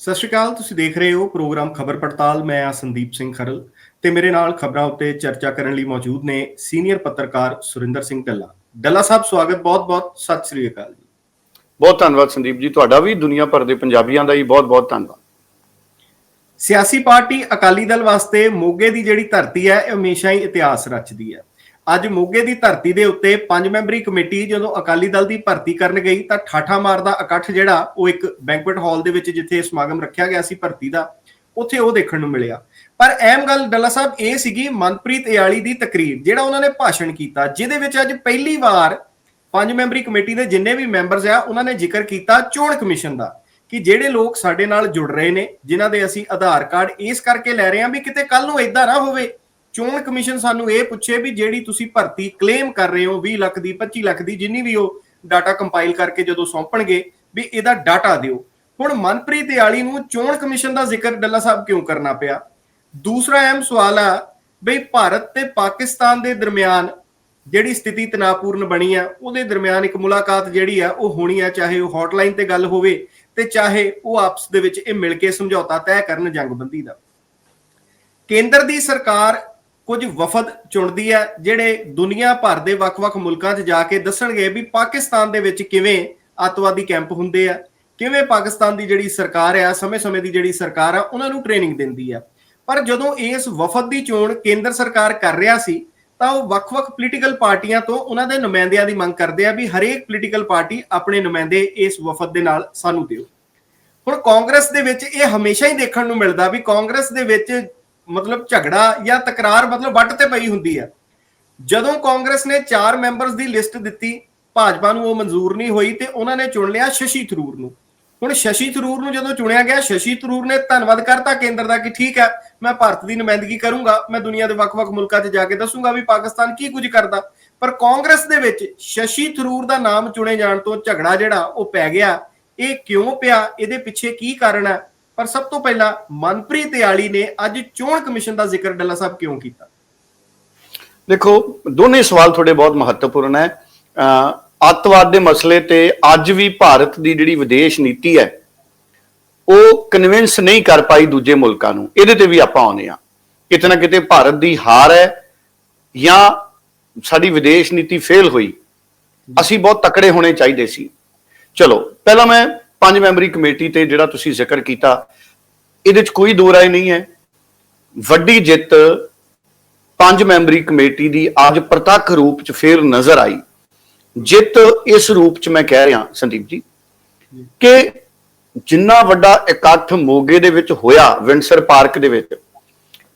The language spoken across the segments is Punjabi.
ਸਤਿ ਸ਼੍ਰੀ ਅਕਾਲ ਤੁਸੀਂ ਦੇਖ ਰਹੇ ਹੋ ਪ੍ਰੋਗਰਾਮ ਖਬਰ ਪੜਤਾਲ। ਮੈਂ ਆ ਸੰਦੀਪ ਸਿੰਘ ਖਰਲ ਤੇ ਮੇਰੇ ਨਾਲ ਖਬਰਾਂ ਉੱਤੇ ਚਰਚਾ ਕਰਨ ਲਈ ਮੌਜੂਦ ਨੇ ਸੀਨੀਅਰ ਪੱਤਰਕਾਰ ਸੁਰਿੰਦਰ ਸਿੰਘ ਡੱਲਾ। ਡੱਲਾ ਸਾਹਿਬ ਸਵਾਗਤ ਬਹੁਤ-ਬਹੁਤ ਸਤਿ ਸ਼੍ਰੀ ਅਕਾਲ ਜੀ। ਬਹੁਤ ਧੰਨਵਾਦ ਸੰਦੀਪ ਜੀ ਤੁਹਾਡਾ ਵੀ ਦੁਨੀਆ ਭਰ ਦੇ ਪੰਜਾਬੀਆਂ ਦਾ ਹੀ ਬਹੁਤ-ਬਹੁਤ ਧੰਨਵਾਦ। ਸਿਆਸੀ ਪਾਰਟੀ ਅਕਾਲੀ ਦਲ ਵਾਸਤੇ ਮੋਗੇ ਦੀ ਜਿਹੜੀ ਧਰਤੀ ਹੈ ਇਹ ਹਮੇਸ਼ਾ ਹੀ ਇਤਿਹਾਸ ਰਚਦੀ ਹੈ। ਅੱਜ ਮੋਗੇ ਦੀ ਧਰਤੀ ਦੇ ਉੱਤੇ ਪੰਜ ਮੈਂਬਰੀ ਕਮੇਟੀ ਜਦੋਂ ਅਕਾਲੀ ਦਲ ਦੀ ਭਰਤੀ ਕਰਨ ਗਈ ਤਾਂ ਠਾਠਾ ਮਾਰਦਾ ਇਕੱਠ ਜਿਹੜਾ ਉਹ ਇੱਕ ਬੈਂਕੁਏਟ ਹਾਲ ਦੇ ਵਿੱਚ ਜਿੱਥੇ ਸਮਾਗਮ ਰੱਖਿਆ ਗਿਆ ਸੀ ਭਰਤੀ ਦਾ, ਉੱਥੇ ਉਹ ਦੇਖਣ ਨੂੰ ਮਿਲਿਆ। ਪਰ ਅਹਿਮ ਗੱਲ ਡੱਲਾ ਸਾਹਿਬ ਇਹ ਸੀਗੀ ਮਨਪ੍ਰੀਤ ਇਆਲੀ ਦੀ ਤਕਰੀਰ, ਜਿਹੜਾ ਉਹਨਾਂ ਨੇ ਭਾਸ਼ਣ ਕੀਤਾ, ਜਿਹਦੇ ਵਿੱਚ ਅੱਜ ਪਹਿਲੀ ਵਾਰ ਪੰਜ ਮੈਂਬਰੀ ਕਮੇਟੀ ਦੇ ਜਿੰਨੇ ਵੀ ਮੈਂਬਰਸ ਆ, ਉਹਨਾਂ ਨੇ ਜ਼ਿਕਰ ਕੀਤਾ ਚੋਣ ਕਮਿਸ਼ਨ ਦਾ ਕਿ ਜਿਹੜੇ ਲੋਕ ਸਾਡੇ ਨਾਲ ਜੁੜ ਰਹੇ ਨੇ, ਜਿਨ੍ਹਾਂ ਦੇ ਅਸੀਂ ਆਧਾਰ ਕਾਰਡ ਇਸ ਕਰਕੇ ਲੈ ਰਹੇ ਹਾਂ ਵੀ ਕਿਤੇ ਕੱਲ ਨੂੰ ਇਦਾਂ ਨਾ ਹੋਵੇ। ਚੋਣ ਕਮਿਸ਼ਨ ਸਾਨੂੰ ਇਹ ਪੁੱਛੇ ਵੀ ਜਿਹੜੀ ਤੁਸੀਂ ਭਰਤੀ ਕਲੇਮ ਕਰ ਰਹੇ ਹੋ 20 ਲੱਖ ਦੀ 25 ਲੱਖ ਦੀ, ਜਿੰਨੀ ਵੀ ਉਹ ਡਾਟਾ ਕੰਪਾਈਲ ਕਰਕੇ ਜਦੋਂ ਸੌਂਪਣਗੇ ਵੀ ਇਹਦਾ ਡਾਟਾ ਦਿਓ। ਹੁਣ ਮਨਪ੍ਰੀਤ ਇਆਲੀ ਨੂੰ ਚੋਣ ਕਮਿਸ਼ਨ ਦਾ ਜ਼ਿਕਰ ਡੱਲਾ ਸਾਹਿਬ ਕਿਉਂ ਕਰਨਾ ਪਿਆ? ਦੂਸਰਾ ਅਹਿਮ ਸਵਾਲ ਆ ਬਈ ਭਾਰਤ ਤੇ ਪਾਕਿਸਤਾਨ ਦੇ ਦਰਮਿਆਨ ਜਿਹੜੀ ਸਥਿਤੀ ਤਣਾਪੂਰਨ ਬਣੀ ਆ, ਉਹਦੇ ਦਰਮਿਆਨ ਇੱਕ ਮੁਲਾਕਾਤ ਜਿਹੜੀ ਆ, ਉਹ ਹੋਣੀ ਆ, ਚਾਹੇ ਉਹ ਹੌਟਲਾਈਨ ਤੇ ਗੱਲ ਹੋਵੇ ਤੇ ਚਾਹੇ ਉਹ ਆਪਸ ਦੇ ਵਿੱਚ ਇਹ ਮਿਲ ਕੇ ਸਮਝੌਤਾ ਤੈਅ ਕਰਨ ਜੰਗਬੰਦੀ ਦਾ। ਕੇਂਦਰ ਦੀ ਸਰਕਾਰ ਕੁਝ ਵਫਦ ਚੁਣਦੀ ਹੈ, ਜਿਹੜੇ ਦੁਨੀਆ ਭਰ ਦੇ ਵੱਖ-ਵੱਖ ਮੁਲਕਾਂ 'ਚ ਜਾ ਕੇ ਦੱਸਣਗੇ ਵੀ ਪਾਕਿਸਤਾਨ ਦੇ ਵਿੱਚ ਕਿਵੇਂ ਅੱਤਵਾਦੀ ਕੈਂਪ ਹੁੰਦੇ ਆ, ਕਿਵੇਂ ਪਾਕਿਸਤਾਨ ਦੀ ਜਿਹੜੀ ਸਰਕਾਰ ਆ, ਸਮੇਂ-ਸਮੇਂ ਦੀ ਜਿਹੜੀ ਸਰਕਾਰ ਆ, ਉਹਨਾਂ ਨੂੰ ਟ੍ਰੇਨਿੰਗ ਦਿੰਦੀ ਆ। ਪਰ ਜਦੋਂ ਇਸ ਵਫਦ ਦੀ ਚੋਣ ਕੇਂਦਰ ਸਰਕਾਰ ਕਰ ਰਿਹਾ ਸੀ, ਤਾਂ ਉਹ ਵੱਖ-ਵੱਖ ਪੋਲੀਟੀਕਲ ਪਾਰਟੀਆਂ ਤੋਂ ਉਹਨਾਂ ਦੇ ਨੁਮਾਇੰਦਿਆਂ ਦੀ ਮੰਗ ਕਰਦੇ ਆ ਵੀ ਹਰੇਕ ਪੋਲੀਟੀਕਲ ਪਾਰਟੀ ਆਪਣੇ ਨੁਮਾਇੰਦੇ ਇਸ ਵਫਦ ਦੇ ਨਾਲ ਸਾਨੂੰ ਦਿਓ। ਹੁਣ ਕਾਂਗਰਸ ਦੇ ਵਿੱਚ ਇਹ ਹਮੇਸ਼ਾ ਹੀ ਦੇਖਣ ਨੂੰ ਮਿਲਦਾ ਵੀ ਕਾਂਗਰਸ ਦੇ ਵਿੱਚ ਮਤਲਬ ਝਗੜਾ ਜਾਂ ਤਕਰਾਰ ਮਤਲਬ ਵੱਟ ਤੇ ਪਈ ਹੁੰਦੀ ਆ। ਜਦੋਂ ਕਾਂਗਰਸ ਨੇ ਚਾਰ ਮੈਂਬਰਸ ਦੀ ਲਿਸਟ ਦਿੱਤੀ, ਭਾਜਪਾ ਨੂੰ ਉਹ ਮਨਜ਼ੂਰ ਨਹੀਂ ਹੋਈ ਤੇ ਉਹਨਾਂ ਨੇ ਚੁਣ ਲਿਆ ਸ਼ਸ਼ੀ ਥਰੂਰ ਨੂੰ। ਹੁਣ ਸ਼ਸ਼ੀ ਥਰੂਰ ਨੂੰ ਜਦੋਂ ਚੁਣਿਆ ਗਿਆ, ਸ਼ਸ਼ੀ ਥਰੂਰ ਨੇ ਧੰਨਵਾਦ ਕਰਤਾ ਕੇਂਦਰ ਦਾ ਕਿ ਠੀਕ ਹੈ ਮੈਂ ਭਾਰਤ ਦੀ ਨੁਮਾਇੰਦਗੀ ਕਰੂੰਗਾ, ਮੈਂ ਦੁਨੀਆ ਦੇ ਵੱਖ-ਵੱਖ ਮੁਲਕਾਂ 'ਚ ਜਾ ਕੇ ਦੱਸੂੰਗਾ ਵੀ ਪਾਕਿਸਤਾਨ ਕੀ ਕੁਝ ਕਰਦਾ। ਪਰ ਕਾਂਗਰਸ ਦੇ ਵਿੱਚ ਸ਼ਸ਼ੀ ਥਰੂਰ ਦਾ ਨਾਮ ਚੁਣੇ ਜਾਣ ਤੋਂ ਝਗੜਾ ਜਿਹੜਾ ਉਹ ਪੈ ਗਿਆ। ਇਹ ਕਿਉਂ ਪਿਆ? ਇਹਦੇ ਪਿੱਛੇ ਕੀ ਕਾਰਨ ਹੈ ਪਰ ਸਭ ਤੋਂ ਪਹਿਲਾਂ ਮਨਪ੍ਰੀਤ ਇਆਲੀ ਨੇ ਅੱਜ ਚੋਣ ਕਮਿਸ਼ਨ ਦਾ ਜ਼ਿਕਰ ਡੱਲਾ ਸਾਹਿਬ ਕਿਉਂ ਕੀਤਾ? ਦੇਖੋ, ਦੋਨੇ ਸਵਾਲ ਤੁਹਾਡੇ ਬਹੁਤ ਮਹੱਤਵਪੂਰਨ ਹੈ। ਅੱਤਵਾਦ ਦੇ ਮਸਲੇ ਤੇ ਅੱਜ ਵੀ ਭਾਰਤ ਦੀ ਜਿਹੜੀ ਵਿਦੇਸ਼ ਨੀਤੀ ਹੈ, ਉਹ ਕਨਵਿੰਸ ਨਹੀਂ ਕਰ ਪਾਈ ਦੂਜੇ ਮੁਲਕਾਂ ਨੂੰ। ਇਹਦੇ ਤੇ ਵੀ ਆਪਾਂ ਆਉਨੇ ਆ ਕਿਤੇ ਨਾ ਕਿਤੇ ਭਾਰਤ ਦੀ ਹਾਰ ਹੈ ਜਾਂ ਸਾਡੀ ਵਿਦੇਸ਼ ਨੀਤੀ ਫੇਲ ਹੋਈ। ਅਸੀਂ ਬਹੁਤ ਤਕੜੇ ਹੋਣੇ ਚਾਹੀਦੇ ਸੀ। ਚਲੋ, ਪਹਿਲਾਂ ਮੈਂ ਪੰਜ ਮੈਂਬਰੀ ਕਮੇਟੀ ਤੇ ਜਿਹੜਾ ਤੁਸੀਂ ਜ਼ਿਕਰ ਕੀਤਾ, ਇਹਦੇ 'ਚ ਕੋਈ ਦੋ ਰਾਏ ਨਹੀਂ ਹੈ। ਵੱਡੀ ਜਿੱਤ ਪੰਜ ਮੈਂਬਰੀ ਕਮੇਟੀ ਦੀ ਅੱਜ ਪ੍ਰਤੱਖ ਰੂਪ 'ਚ ਫੇਰ ਨਜ਼ਰ ਆਈ। ਜਿੱਤ ਇਸ ਰੂਪ 'ਚ ਮੈਂ ਕਹਿ ਰਿਹਾ, ਸੰਦੀਪ ਜੀ, ਕਿ ਜਿੰਨਾ ਵੱਡਾ ਇਕੱਠ ਮੋਗੇ ਦੇ ਵਿੱਚ ਹੋਇਆ ਵਿੰਸਰ ਪਾਰਕ ਦੇ ਵਿੱਚ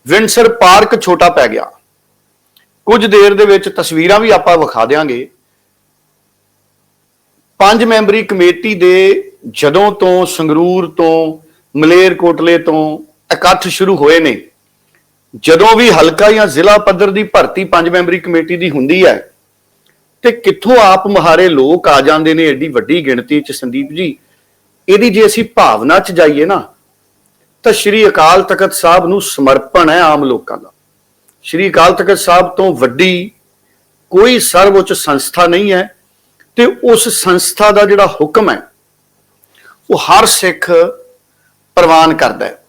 ਵਿੰਸਰ ਪਾਰਕ ਛੋਟਾ ਪੈ ਗਿਆ। ਕੁਝ ਦੇਰ ਦੇ ਵਿੱਚ ਤਸਵੀਰਾਂ ਵੀ ਆਪਾਂ ਵਿਖਾ ਦੇਾਂਗੇ ਪੰਜ ਮੈਂਬਰੀ ਕਮੇਟੀ ਦੇ ਜਦੋਂ ਤੋਂ ਸੰਗਰੂਰ ਤੋਂ, ਮਲੇਰਕੋਟਲੇ ਤੋਂ ਇਕੱਠ ਸ਼ੁਰੂ ਹੋਏ ਨੇ, ਜਦੋਂ ਵੀ ਹਲਕਾ ਜਾਂ ਜ਼ਿਲ੍ਹਾ ਪੱਧਰ ਦੀ ਭਰਤੀ ਪੰਜ ਮੈਂਬਰੀ ਕਮੇਟੀ ਦੀ ਹੁੰਦੀ ਹੈ, ਤੇ ਕਿੱਥੋਂ ਆਪ ਮਹਾਰੇ ਲੋਕ ਆ ਜਾਂਦੇ ਨੇ ਐਡੀ ਵੱਡੀ ਗਿਣਤੀ ਚ, ਸੰਦੀਪ ਜੀ, ਇਹਦੀ ਜੇ ਅਸੀਂ ਭਾਵਨਾ ਚ ਜਾਈਏ ਨਾ, ਤਾਂ ਸ਼੍ਰੀ ਅਕਾਲ ਤਖਤ ਸਾਹਿਬ ਨੂੰ ਸਮਰਪਣ ਹੈ ਆਮ ਲੋਕਾਂ ਦਾ। ਸ਼੍ਰੀ ਅਕਾਲ ਤਖਤ ਸਾਹਿਬ ਤੋਂ ਵੱਡੀ ਕੋਈ ਸਰਵਉੱਚ ਸੰਸਥਾ ਨਹੀਂ ਹੈ, ਤੇ ਉਸ ਸੰਸਥਾ ਦਾ ਜਿਹੜਾ ਹੁਕਮ ਹੈ ਉਹ ਹਰ ਸਿੱਖ ਪ੍ਰਵਾਨ ਕਰਦਾ ਹੈ।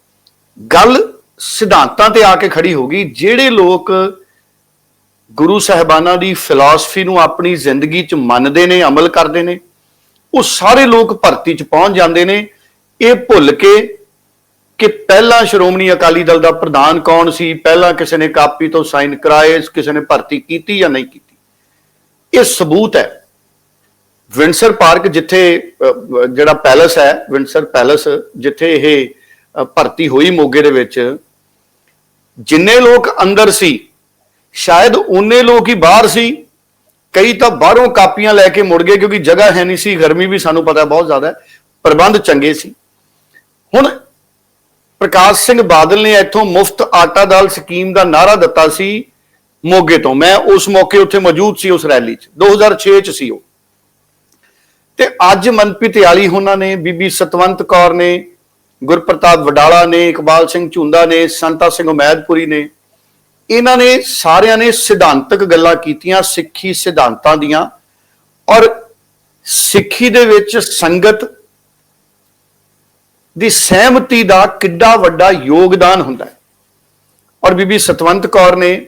ਗੱਲ ਸਿਧਾਂਤਾਂ ਤੇ ਆ ਕੇ ਖੜੀ ਹੋ ਗਈ, ਜਿਹੜੇ ਲੋਕ ਗੁਰੂ ਸਾਹਿਬਾਨਾਂ ਦੀ ਫਿਲਾਸਫੀ ਨੂੰ ਆਪਣੀ ਜ਼ਿੰਦਗੀ 'ਚ ਮੰਨਦੇ ਨੇ, ਅਮਲ ਕਰਦੇ ਨੇ, ਉਹ ਸਾਰੇ ਲੋਕ ਭਰਤੀ 'ਚ ਪਹੁੰਚ ਜਾਂਦੇ ਨੇ। ਇਹ ਭੁੱਲ ਕੇ ਕਿ ਪਹਿਲਾਂ ਸ਼੍ਰੋਮਣੀ ਅਕਾਲੀ ਦਲ ਦਾ ਪ੍ਰਧਾਨ ਕੌਣ ਸੀ, ਪਹਿਲਾਂ ਕਿਸੇ ਨੇ ਕਾਪੀ ਤੋਂ ਸਾਈਨ ਕਰਾਏ, ਕਿਸੇ ਨੇ ਭਰਤੀ ਕੀਤੀ ਜਾਂ ਨਹੀਂ ਕੀਤੀ। ਇਹ ਸਬੂਤ ਹੈ। ਵਿੰਸਰ ਪਾਰਕ ਜਿੱਥੇ ਜਿਹੜਾ ਪੈਲਸ ਹੈ ਵਿੰਸਰ ਪੈਲਸ, ਜਿੱਥੇ ਇਹ ਭਰਤੀ ਹੋਈ ਮੋਗੇ ਦੇ ਵਿੱਚ, ਜਿੰਨੇ ਲੋਕ ਅੰਦਰ ਸੀ, ਸ਼ਾਇਦ ਉਹਨੇ ਲੋਕ ਹੀ ਬਾਹਰ ਸੀ, ਕਈ ਤਾਂ ਬਾਹਰੋਂ ਕਾਪੀਆਂ ਲੈ ਕੇ ਮੁੜ ਗਏ ਕਿਉਂਕਿ ਜਗ੍ਹਾ ਹੈ ਨਹੀਂ ਸੀ, ਗਰਮੀ ਵੀ ਸਾਨੂੰ ਪਤਾ ਬਹੁਤ ਜ਼ਿਆਦਾ ਹੈ, ਪ੍ਰਬੰਧ ਚੰਗੇ ਸੀ। ਹੁਣ ਪ੍ਰਕਾਸ਼ ਸਿੰਘ ਬਾਦਲ ਨੇ ਇੱਥੋਂ ਮੁਫਤ ਆਟਾ ਦਾਲ ਸਕੀਮ ਦਾ ਨਾਰਾ ਦਿੱਤਾ ਸੀ ਮੋਗੇ ਤੋਂ। ਮੈਂ ਉਸ ਮੌਕੇ ਉੱਥੇ ਮੌਜੂਦ ਸੀ ਉਸ ਰੈਲੀ 'ਚ 2006 'ਚ ਸੀ ਉਹ। ਤੇ ਅੱਜ ਮਨਪ੍ਰੀਤ ਯਾਲੀ ਉਹਨਾਂ ਨੇ, ਬੀਬੀ ਸਤਵੰਤ ਕੌਰ ਨੇ, ਗੁਰਪ੍ਰਤਾਪ ਵਡਾਲਾ ਨੇ, ਇਕਬਾਲ ਸਿੰਘ ਝੁੰਦਾ ਨੇ, ਸੰਤਾ ਸਿੰਘ ਉਮੈਦਪੁਰੀ ਨੇ, ਇਹਨਾਂ ਨੇ ਸਾਰਿਆਂ ਨੇ ਸਿਧਾਂਤਕ ਗੱਲਾਂ ਕੀਤੀਆਂ, ਸਿੱਖੀ ਸਿਧਾਂਤਾਂ ਦੀਆਂ ਔਰ ਸਿੱਖੀ ਦੇ ਵਿੱਚ ਸੰਗਤ ਦੀ ਸਹਿਮਤੀ ਦਾ ਕਿੱਡਾ ਵੱਡਾ ਯੋਗਦਾਨ ਹੁੰਦਾ ਹੈ। ਔਰ ਬੀਬੀ ਸਤਵੰਤ ਕੌਰ ਨੇ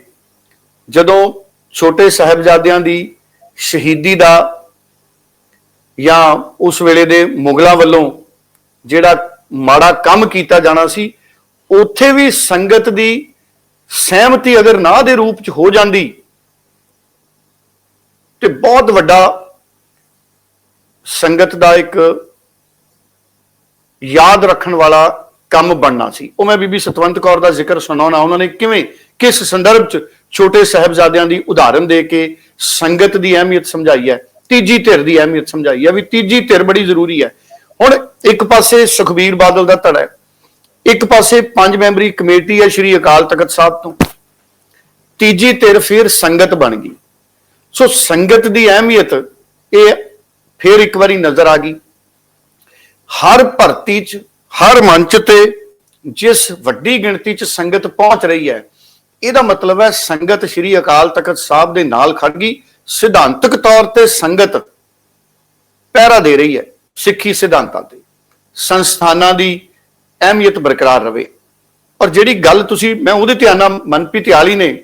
ਜਦੋਂ ਛੋਟੇ ਸਾਹਿਬਜ਼ਾਦਿਆਂ ਦੀ ਸ਼ਹੀਦੀ ਦਾ ਜਾਂ ਉਸ ਵੇਲੇ ਦੇ ਮੁਗਲਾਂ ਵੱਲੋਂ ਜਿਹੜਾ ਮਾੜਾ ਕੰਮ ਕੀਤਾ ਜਾਣਾ ਸੀ, ਉੱਥੇ ਵੀ ਸੰਗਤ ਦੀ ਸਹਿਮਤੀ ਅਗਰ ਨਾ ਦੇ ਰੂਪ ਚ ਹੋ ਜਾਂਦੀ, ਤੇ ਬਹੁਤ ਵੱਡਾ ਸੰਗਤ ਦਾ ਇੱਕ ਯਾਦ ਰੱਖਣ ਵਾਲਾ ਕੰਮ ਬਣਨਾ ਸੀ। ਉਹ ਮੈਂ ਬੀਬੀ ਸਤਵੰਤ ਕੌਰ ਦਾ ਜ਼ਿਕਰ ਸੁਣਾਉਣਾ, ਉਹਨਾਂ ਨੇ ਕਿਵੇਂ, ਕਿਸ ਸੰਦਰਭ ਚ ਛੋਟੇ ਸਾਹਿਬਜ਼ਾਦਿਆਂ ਦੀ ਉਦਾਹਰਨ ਦੇ ਕੇ ਸੰਗਤ ਦੀ ਅਹਿਮੀਅਤ ਸਮਝਾਈ ਹੈ। ਤੀਜੀ ਧਿਰ ਦੀ ਅਹਿਮੀਅਤ ਸਮਝਾਈ ਹੈ ਵੀ ਤੀਜੀ ਧਿਰ ਬੜੀ ਜ਼ਰੂਰੀ ਹੈ। ਹੁਣ ਇੱਕ ਪਾਸੇ ਸੁਖਬੀਰ ਬਾਦਲ ਦਾ ਧੜਾ ਹੈ, ਇੱਕ ਪਾਸੇ ਪੰਜ ਮੈਂਬਰੀ ਕਮੇਟੀ ਹੈ ਸ਼੍ਰੀ ਅਕਾਲ ਤਖਤ ਸਾਹਿਬ ਤੋਂ। ਤੀਜੀ ਧਿਰ ਫਿਰ ਸੰਗਤ ਬਣ ਗਈ। ਸੋ ਸੰਗਤ ਦੀ ਅਹਿਮੀਅਤ ਇਹ ਫਿਰ ਇੱਕ ਵਾਰੀ ਨਜ਼ਰ ਆ ਗਈ। ਹਰ ਭਰਤੀ 'ਚ, ਹਰ ਮੰਚ ਤੇ ਜਿਸ ਵੱਡੀ ਗਿਣਤੀ 'ਚ ਸੰਗਤ ਪਹੁੰਚ ਰਹੀ ਹੈ, ਇਹਦਾ ਮਤਲਬ ਹੈ ਸੰਗਤ ਸ਼੍ਰੀ ਅਕਾਲ ਤਖਤ ਸਾਹਿਬ ਦੇ ਨਾਲ ਖੜ ਗਈ। ਸਿਧਾਂਤਕ ਤੌਰ ਤੇ ਸੰਗਤ ਪਹਿਰਾ ਦੇ ਰਹੀ ਹੈ, ਸਿੱਖੀ ਸਿਧਾਂਤਾਂ ਤੇ। ਸੰਸਥਾਨਾਂ ਦੀ ਅਹਿਮੀਅਤ ਬਰਕਰਾਰ ਰਵੇ। ਔਰ ਜਿਹੜੀ ਗੱਲ ਤੁਸੀਂ, ਮੈਂ ਉਹਦੇ ਧਿਆਨ ਨਾਲ ਮਨਪ੍ਰੀਤ ਆਲੀ ਨੇ,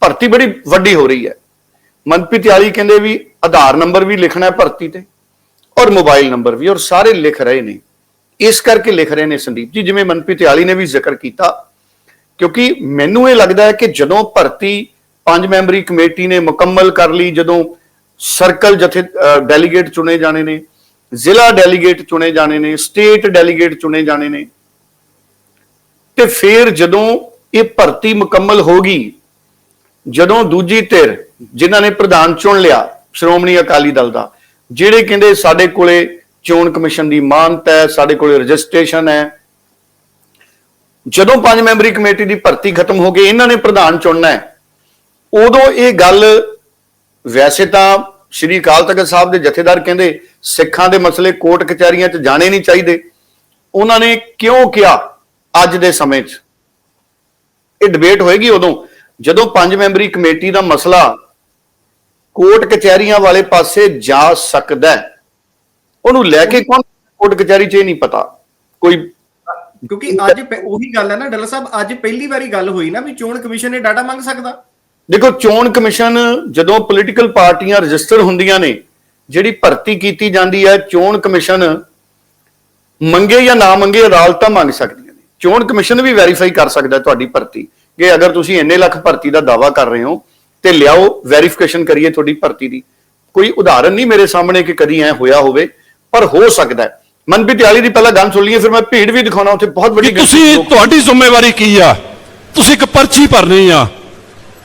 ਭਰਤੀ ਬੜੀ ਵੱਡੀ ਹੋ ਰਹੀ ਹੈ। ਮਨਪ੍ਰੀਤ ਆਲੀ ਕਹਿੰਦੇ ਵੀ ਆਧਾਰ ਨੰਬਰ ਵੀ ਲਿਖਣਾ ਹੈ ਭਰਤੀ ਤੇ, ਔਰ ਮੋਬਾਈਲ ਨੰਬਰ ਵੀ, ਔਰ ਸਾਰੇ ਲਿਖ ਰਹੇ ਨੇ। ਇਸ ਕਰਕੇ ਲਿਖ ਰਹੇ ਨੇ ਸੰਦੀਪ ਜੀ, ਜਿਵੇਂ ਮਨਪ੍ਰੀਤ ਆਲੀ ਨੇ ਵੀ ਜ਼ਿਕਰ ਕੀਤਾ। ਕਿਉਂਕਿ ਮੈਨੂੰ ਇਹ ਲੱਗਦਾ ਹੈ ਕਿ ਜਦੋਂ ਭਰਤੀ ਪੰਜ ਮੈਂਬਰੀ ਕਮੇਟੀ ਨੇ ਮੁਕੰਮਲ ਕਰ ਲਈ ਜਦੋਂ ਸਰਕਲ ਜਥੇ ਡੈਲੀਗੇਟ ਚੁਣੇ ਜਾਣੇ ਨੇ, ਜ਼ਿਲ੍ਹਾ ਡੈਲੀਗੇਟ ਚੁਣੇ ਜਾਣੇ ਨੇ ਸਟੇਟ ਡੈਲੀਗੇਟ ਚੁਣੇ ਜਾਣੇ ਨੇ। ਤੇ ਫਿਰ ਜਦੋਂ ਇਹ ਭਰਤੀ ਮੁਕੰਮਲ ਹੋ ਗਈ, ਜਦੋਂ ਦੂਜੀ ਧਿਰ ਜਿਨ੍ਹਾਂ ਨੇ ਪ੍ਰਧਾਨ ਚੁਣ ਲਿਆ ਸ਼੍ਰੋਮਣੀ ਅਕਾਲੀ ਦਲ ਦਾ, ਜਿਹੜੇ ਕਹਿੰਦੇ ਸਾਡੇ ਕੋਲੇ ਚੋਣ ਕਮਿਸ਼ਨ ਦੀ ਮਾਨਤਾ ਹੈ, ਸਾਡੇ ਕੋਲੇ ਰਜਿਸਟ੍ਰੇਸ਼ਨ ਹੈ, ਜਦੋਂ ਪੰਜ ਮੈਂਬਰੀ ਕਮੇਟੀ ਦੀ ਭਰਤੀ ਖਤਮ ਹੋ ਗਈ ਇਹਨਾਂ ਨੇ ਪ੍ਰਧਾਨ ਚੁਣਨਾ ਹੈ ਉਦੋਂ ਇਹ ਗੱਲ ਵੈਸੇ ਤਾਂ ਸ਼੍ਰੀ ਅਕਾਲ ਤਖਤ ਸਾਹਿਬ ਦੇ ਜਥੇਦਾਰ ਕਹਿੰਦੇ, ਸਿੱਖਾਂ ਦੇ ਮਸਲੇ ਕੋਰਟ ਕਚਹਿਰੀਆਂ 'ਚ ਜਾਣੇ ਨਹੀਂ ਚਾਹੀਦੇ। ਉਹਨਾਂ ਨੇ ਕਿਉਂ ਕਿਹਾ ਅੱਜ ਦੇ ਸਮੇਂ 'ਚ? ਇਹ ਡਿਬੇਟ ਹੋਏਗੀ ਉਦੋਂ। ਜਦੋਂ ਪੰਜ ਮੈਂਬਰੀ ਕਮੇਟੀ ਦਾ ਮਸਲਾ ਕੋਰਟ ਕਚਹਿਰੀਆਂ ਵਾਲੇ ਪਾਸੇ ਜਾ ਸਕਦਾ ਉਹਨੂੰ ਲੈ ਕੇ ਕੌਣ ਕੋਰਟ ਕਚਹਿਰੀ 'ਚ ਇਹ ਨਹੀਂ ਪਤਾ। ਕੋਈ ਕਿਉਂਕਿ ਅੱਜ ਉਹੀ ਗੱਲ ਹੈ ਨਾ ਡੱਲਾ ਸਾਹਿਬ, ਅੱਜ ਪਹਿਲੀ ਵਾਰੀ ਗੱਲ ਹੋਈ ਨਾ ਵੀ ਚੋਣ ਕਮਿਸ਼ਨ ਇਹ ਡਾਟਾ ਮੰਗ ਸਕਦਾ। ਦੇਖੋ ਚੋਣ ਕਮਿਸ਼ਨ ਜਦੋਂ ਪੋਲੀਟੀਕਲ ਪਾਰਟੀਆਂ ਰਜਿਸਟਰ ਹੁੰਦੀਆਂ ਨੇ ਜਿਹੜੀ ਭਰਤੀ ਕੀਤੀ ਜਾਂਦੀ ਹੈ ਚੋਣ ਕਮਿਸ਼ਨ ਮੰਗੇ ਜਾਂ ਨਾ ਮੰਗੇ ਅਦਾਲਤਾਂ ਮੰਗ ਸਕਦੀਆਂ ਨੇ। ਚੋਣ ਕਮਿਸ਼ਨ ਵੀ ਵੈਰੀਫਾਈ ਕਰ ਸਕਦਾ ਹੈ ਤੁਹਾਡੀ ਭਰਤੀ ਕਿ ਅਗਰ ਤੁਸੀਂ ਇੰਨੇ ਲੱਖ ਭਰਤੀ ਦਾ ਦਾਵਾ ਕਰ ਰਹੇ ਹੋ ਤੇ ਲਿਆਓ ਵੈਰੀਫਿਕੇਸ਼ਨ ਕਰੀਏ ਤੁਹਾਡੀ ਭਰਤੀ ਦੀ। ਕੋਈ ਉਦਾਹਰਨ ਨਹੀਂ ਮੇਰੇ ਸਾਹਮਣੇ ਕਿ ਕਦੀ ਐ ਹੋਇਆ ਹੋਵੇ ਪਰ ਹੋ ਸਕਦਾ ਹੈ। ਮਨਪ੍ਰੀਤ ਆਲੀ ਦੀ ਪਹਿਲਾਂ ਗੱਲ ਸੁਣ ਲਈਏ ਫਿਰ ਮੈਂ ਭੀੜ ਵੀ ਦਿਖਾਉਣਾ ਉੱਥੇ ਬਹੁਤ ਵੱਡੀ ਤੁਸੀਂ ਤੁਹਾਡੀ ਜ਼ਿੰਮੇਵਾਰੀ ਕੀ ਆ? ਤੁਸੀਂ ਇੱਕ ਪਰਚੀ ਭਰਨੀ ਆ।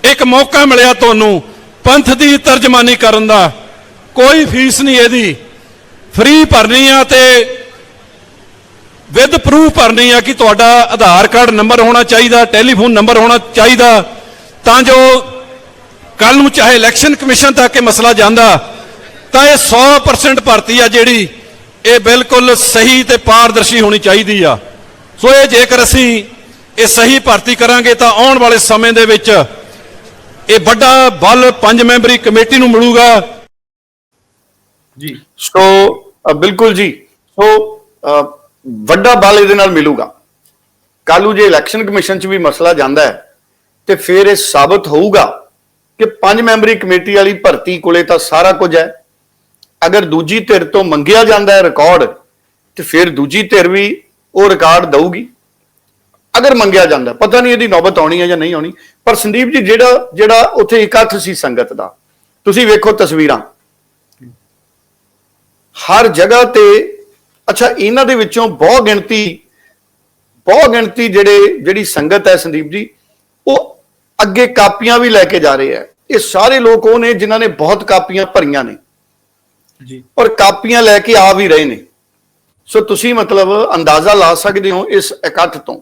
ਇੱਕ ਮੌਕਾ ਮਿਲਿਆ ਤੁਹਾਨੂੰ ਪੰਥ ਦੀ ਤਰਜਮਾਨੀ ਕਰਨ ਦਾ। ਕੋਈ ਫੀਸ ਨਹੀਂ ਇਹਦੀ। ਫ੍ਰੀ ਭਰਨੀ ਆ ਤੇ ਵਿਦ ਪ੍ਰੂਫ ਭਰਨੀ ਆ ਕਿ ਤੁਹਾਡਾ ਆਧਾਰ ਕਾਰਡ ਨੰਬਰ ਹੋਣਾ ਚਾਹੀਦਾ ਟੈਲੀਫੋਨ ਨੰਬਰ ਹੋਣਾ ਚਾਹੀਦਾ। ਤਾਂ ਜੋ ਕੱਲ ਨੂੰ ਚਾਹੇ ਇਲੈਕਸ਼ਨ ਕਮਿਸ਼ਨ ਤੱਕ ਇਹ ਮਸਲਾ ਜਾਂਦਾ, ਤਾਂ ਇਹ 100% ਭਰਤੀ ਆ ਜਿਹੜੀ ਇਹ ਬਿਲਕੁਲ ਸਹੀ ਤੇ ਪਾਰਦਰਸ਼ੀ ਹੋਣੀ ਚਾਹੀਦੀ ਆ। ਸੋ ਇਹ ਜੇਕਰ ਅਸੀਂ ਇਹ ਸਹੀ ਭਰਤੀ ਕਰਾਂਗੇ ਤਾਂ ਆਉਣ ਵਾਲੇ ਸਮੇਂ ਦੇ ਵਿੱਚ ਇਹ ਵੱਡਾ ਬਲ ਪੰਜ ਮੈਂਬਰੀ ਕਮੇਟੀ ਨੂੰ ਮਿਲੂਗਾ। ਜੀ। ਸੋ ਬਿਲਕੁਲ ਜੀ। ਸੋ ਵੱਡਾ ਬਲ ਇਹਦੇ ਨਾਲ ਮਿਲੂਗਾ। ਕੱਲੂ ਜੇ ਇਲੈਕਸ਼ਨ ਕਮਿਸ਼ਨ 'ਚ ਵੀ ਮਸਲਾ ਜਾਂਦਾ ਹੈ ਤੇ ਫਿਰ ਇਹ ਸਾਬਤ ਹੋਊਗਾ ਕਿ ਪੰਜ ਮੈਂਬਰੀ ਕਮੇਟੀ ਵਾਲੀ ਭਰਤੀ ਕੋਲੇ ਤਾਂ ਸਾਰਾ ਕੁਝ ਹੈ। ਅਗਰ ਦੂਜੀ ਧਿਰ ਤੋਂ ਮੰਗਿਆ ਜਾਂਦਾ ਹੈ ਰਿਕਾਰਡ ਤੇ ਫਿਰ ਦੂਜੀ ਧਿਰ ਵੀ ਉਹ ਰਿਕਾਰਡ ਦਊਗੀ। ਅਗਰ ਮੰਗਿਆ ਜਾਂਦਾ ਪਤਾ ਨਹੀਂ ਇਹਦੀ ਨੌਬਤ ਆਉਣੀ ਹੈ ਜਾਂ ਨਹੀਂ ਆਉਣੀ। ਪਰ ਸੰਦੀਪ ਜੀ ਜਿਹੜਾ ਜਿਹੜਾ ਉੱਥੇ ਇਕੱਠ ਸੀ ਸੰਗਤ ਦਾ ਤੁਸੀਂ ਵੇਖੋ ਤਸਵੀਰਾਂ। ਹਰ ਜਗ੍ਹਾ ਤੇ ਅੱਛਾ ਇਹਨਾਂ ਦੇ ਵਿੱਚੋਂ ਬਹੁ ਗਿਣਤੀ ਬਹੁ ਗਿਣਤੀ ਜਿਹੜੇ ਜਿਹੜੀ ਸੰਗਤ ਹੈ ਸੰਦੀਪ ਜੀ ਉਹ ਅੱਗੇ ਕਾਪੀਆਂ ਵੀ ਲੈ ਕੇ ਜਾ ਰਹੇ ਆ ਇਹ ਸਾਰੇ ਲੋਕ ਉਹ ਨੇ ਜਿਨ੍ਹਾਂ ਨੇ ਬਹੁਤ ਕਾਪੀਆਂ ਭਰੀਆਂ ਨੇ। ਜੀ। ਔਰ ਕਾਪੀਆਂ ਲੈ ਕੇ ਆ ਵੀ ਰਹੇ ਨੇ। ਸੋ ਤੁਸੀਂ ਮਤਲਬ ਅੰਦਾਜ਼ਾ ਲਾ ਸਕਦੇ ਹੋ ਇਸ ਇਕੱਠ ਤੋਂ।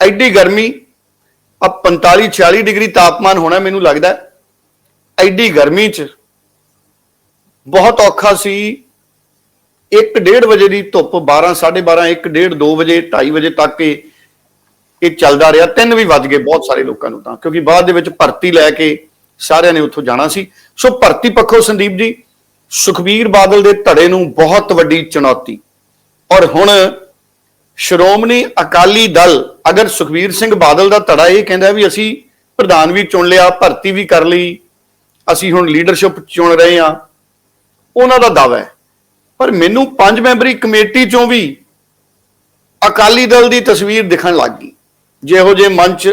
ਐਡੀ ਗਰਮੀ ਆ 45 46 ਡਿਗਰੀ ਤਾਪਮਾਨ ਹੋਣਾ ਮੈਨੂੰ ਲੱਗਦਾ ਐਡੀ ਗਰਮੀ 'ਚ ਬਹੁਤ ਔਖਾ ਸੀ। 1:30 ਵਜੇ ਦੀ ਧੁੱਪ 12 12:30 1:30 2 ਵਜੇ 2:30 ਵਜੇ ਤੱਕ ਇਹ ਇਹ ਚੱਲਦਾ ਰਿਹਾ। ਤਿੰਨ ਵੀ ਵੱਜ ਗਏ ਬਹੁਤ ਸਾਰੇ ਲੋਕਾਂ ਨੂੰ ਤਾਂ, ਕਿਉਂਕਿ ਬਾਅਦ ਦੇ ਵਿੱਚ ਭਰਤੀ ਲੈ ਕੇ ਸਾਰਿਆਂ ਨੇ ਉੱਥੋਂ ਜਾਣਾ ਸੀ। ਸੋ ਭਰਤੀ ਪੱਖੋਂ ਸੰਦੀਪ ਜੀ, ਸੁਖਬੀਰ ਬਾਦਲ ਦੇ ਧੜੇ ਨੂੰ ਬਹੁਤ ਵੱਡੀ ਚੁਣੌਤੀ। ਔਰ ਹੁਣ ਸ਼੍ਰੋਮਣੀ ਅਕਾਲੀ ਦਲ ਅਗਰ ਸੁਖਬੀਰ ਸਿੰਘ ਬਾਦਲ ਦਾ ਧੜਾ ਇਹ ਕਹਿੰਦਾ ਵੀ ਅਸੀਂ ਪ੍ਰਧਾਨ ਵੀ ਚੁਣ ਲਿਆ ਭਰਤੀ ਵੀ ਕਰ ਲਈ ਅਸੀਂ ਹੁਣ ਲੀਡਰਸ਼ਿਪ ਚੁਣ ਰਹੇ ਹਾਂ ਉਹਨਾਂ ਦਾ ਦਾਅਵਾ ਹੈ। ਪਰ ਮੈਨੂੰ ਪੰਜ ਮੈਂਬਰੀ ਕਮੇਟੀ ਚੋਂ ਵੀ ਅਕਾਲੀ ਦਲ ਦੀ ਤਸਵੀਰ ਦਿਖਣ ਲੱਗ ਗਈ। ਜਿਹੋ ਜੇ ਮੰਚ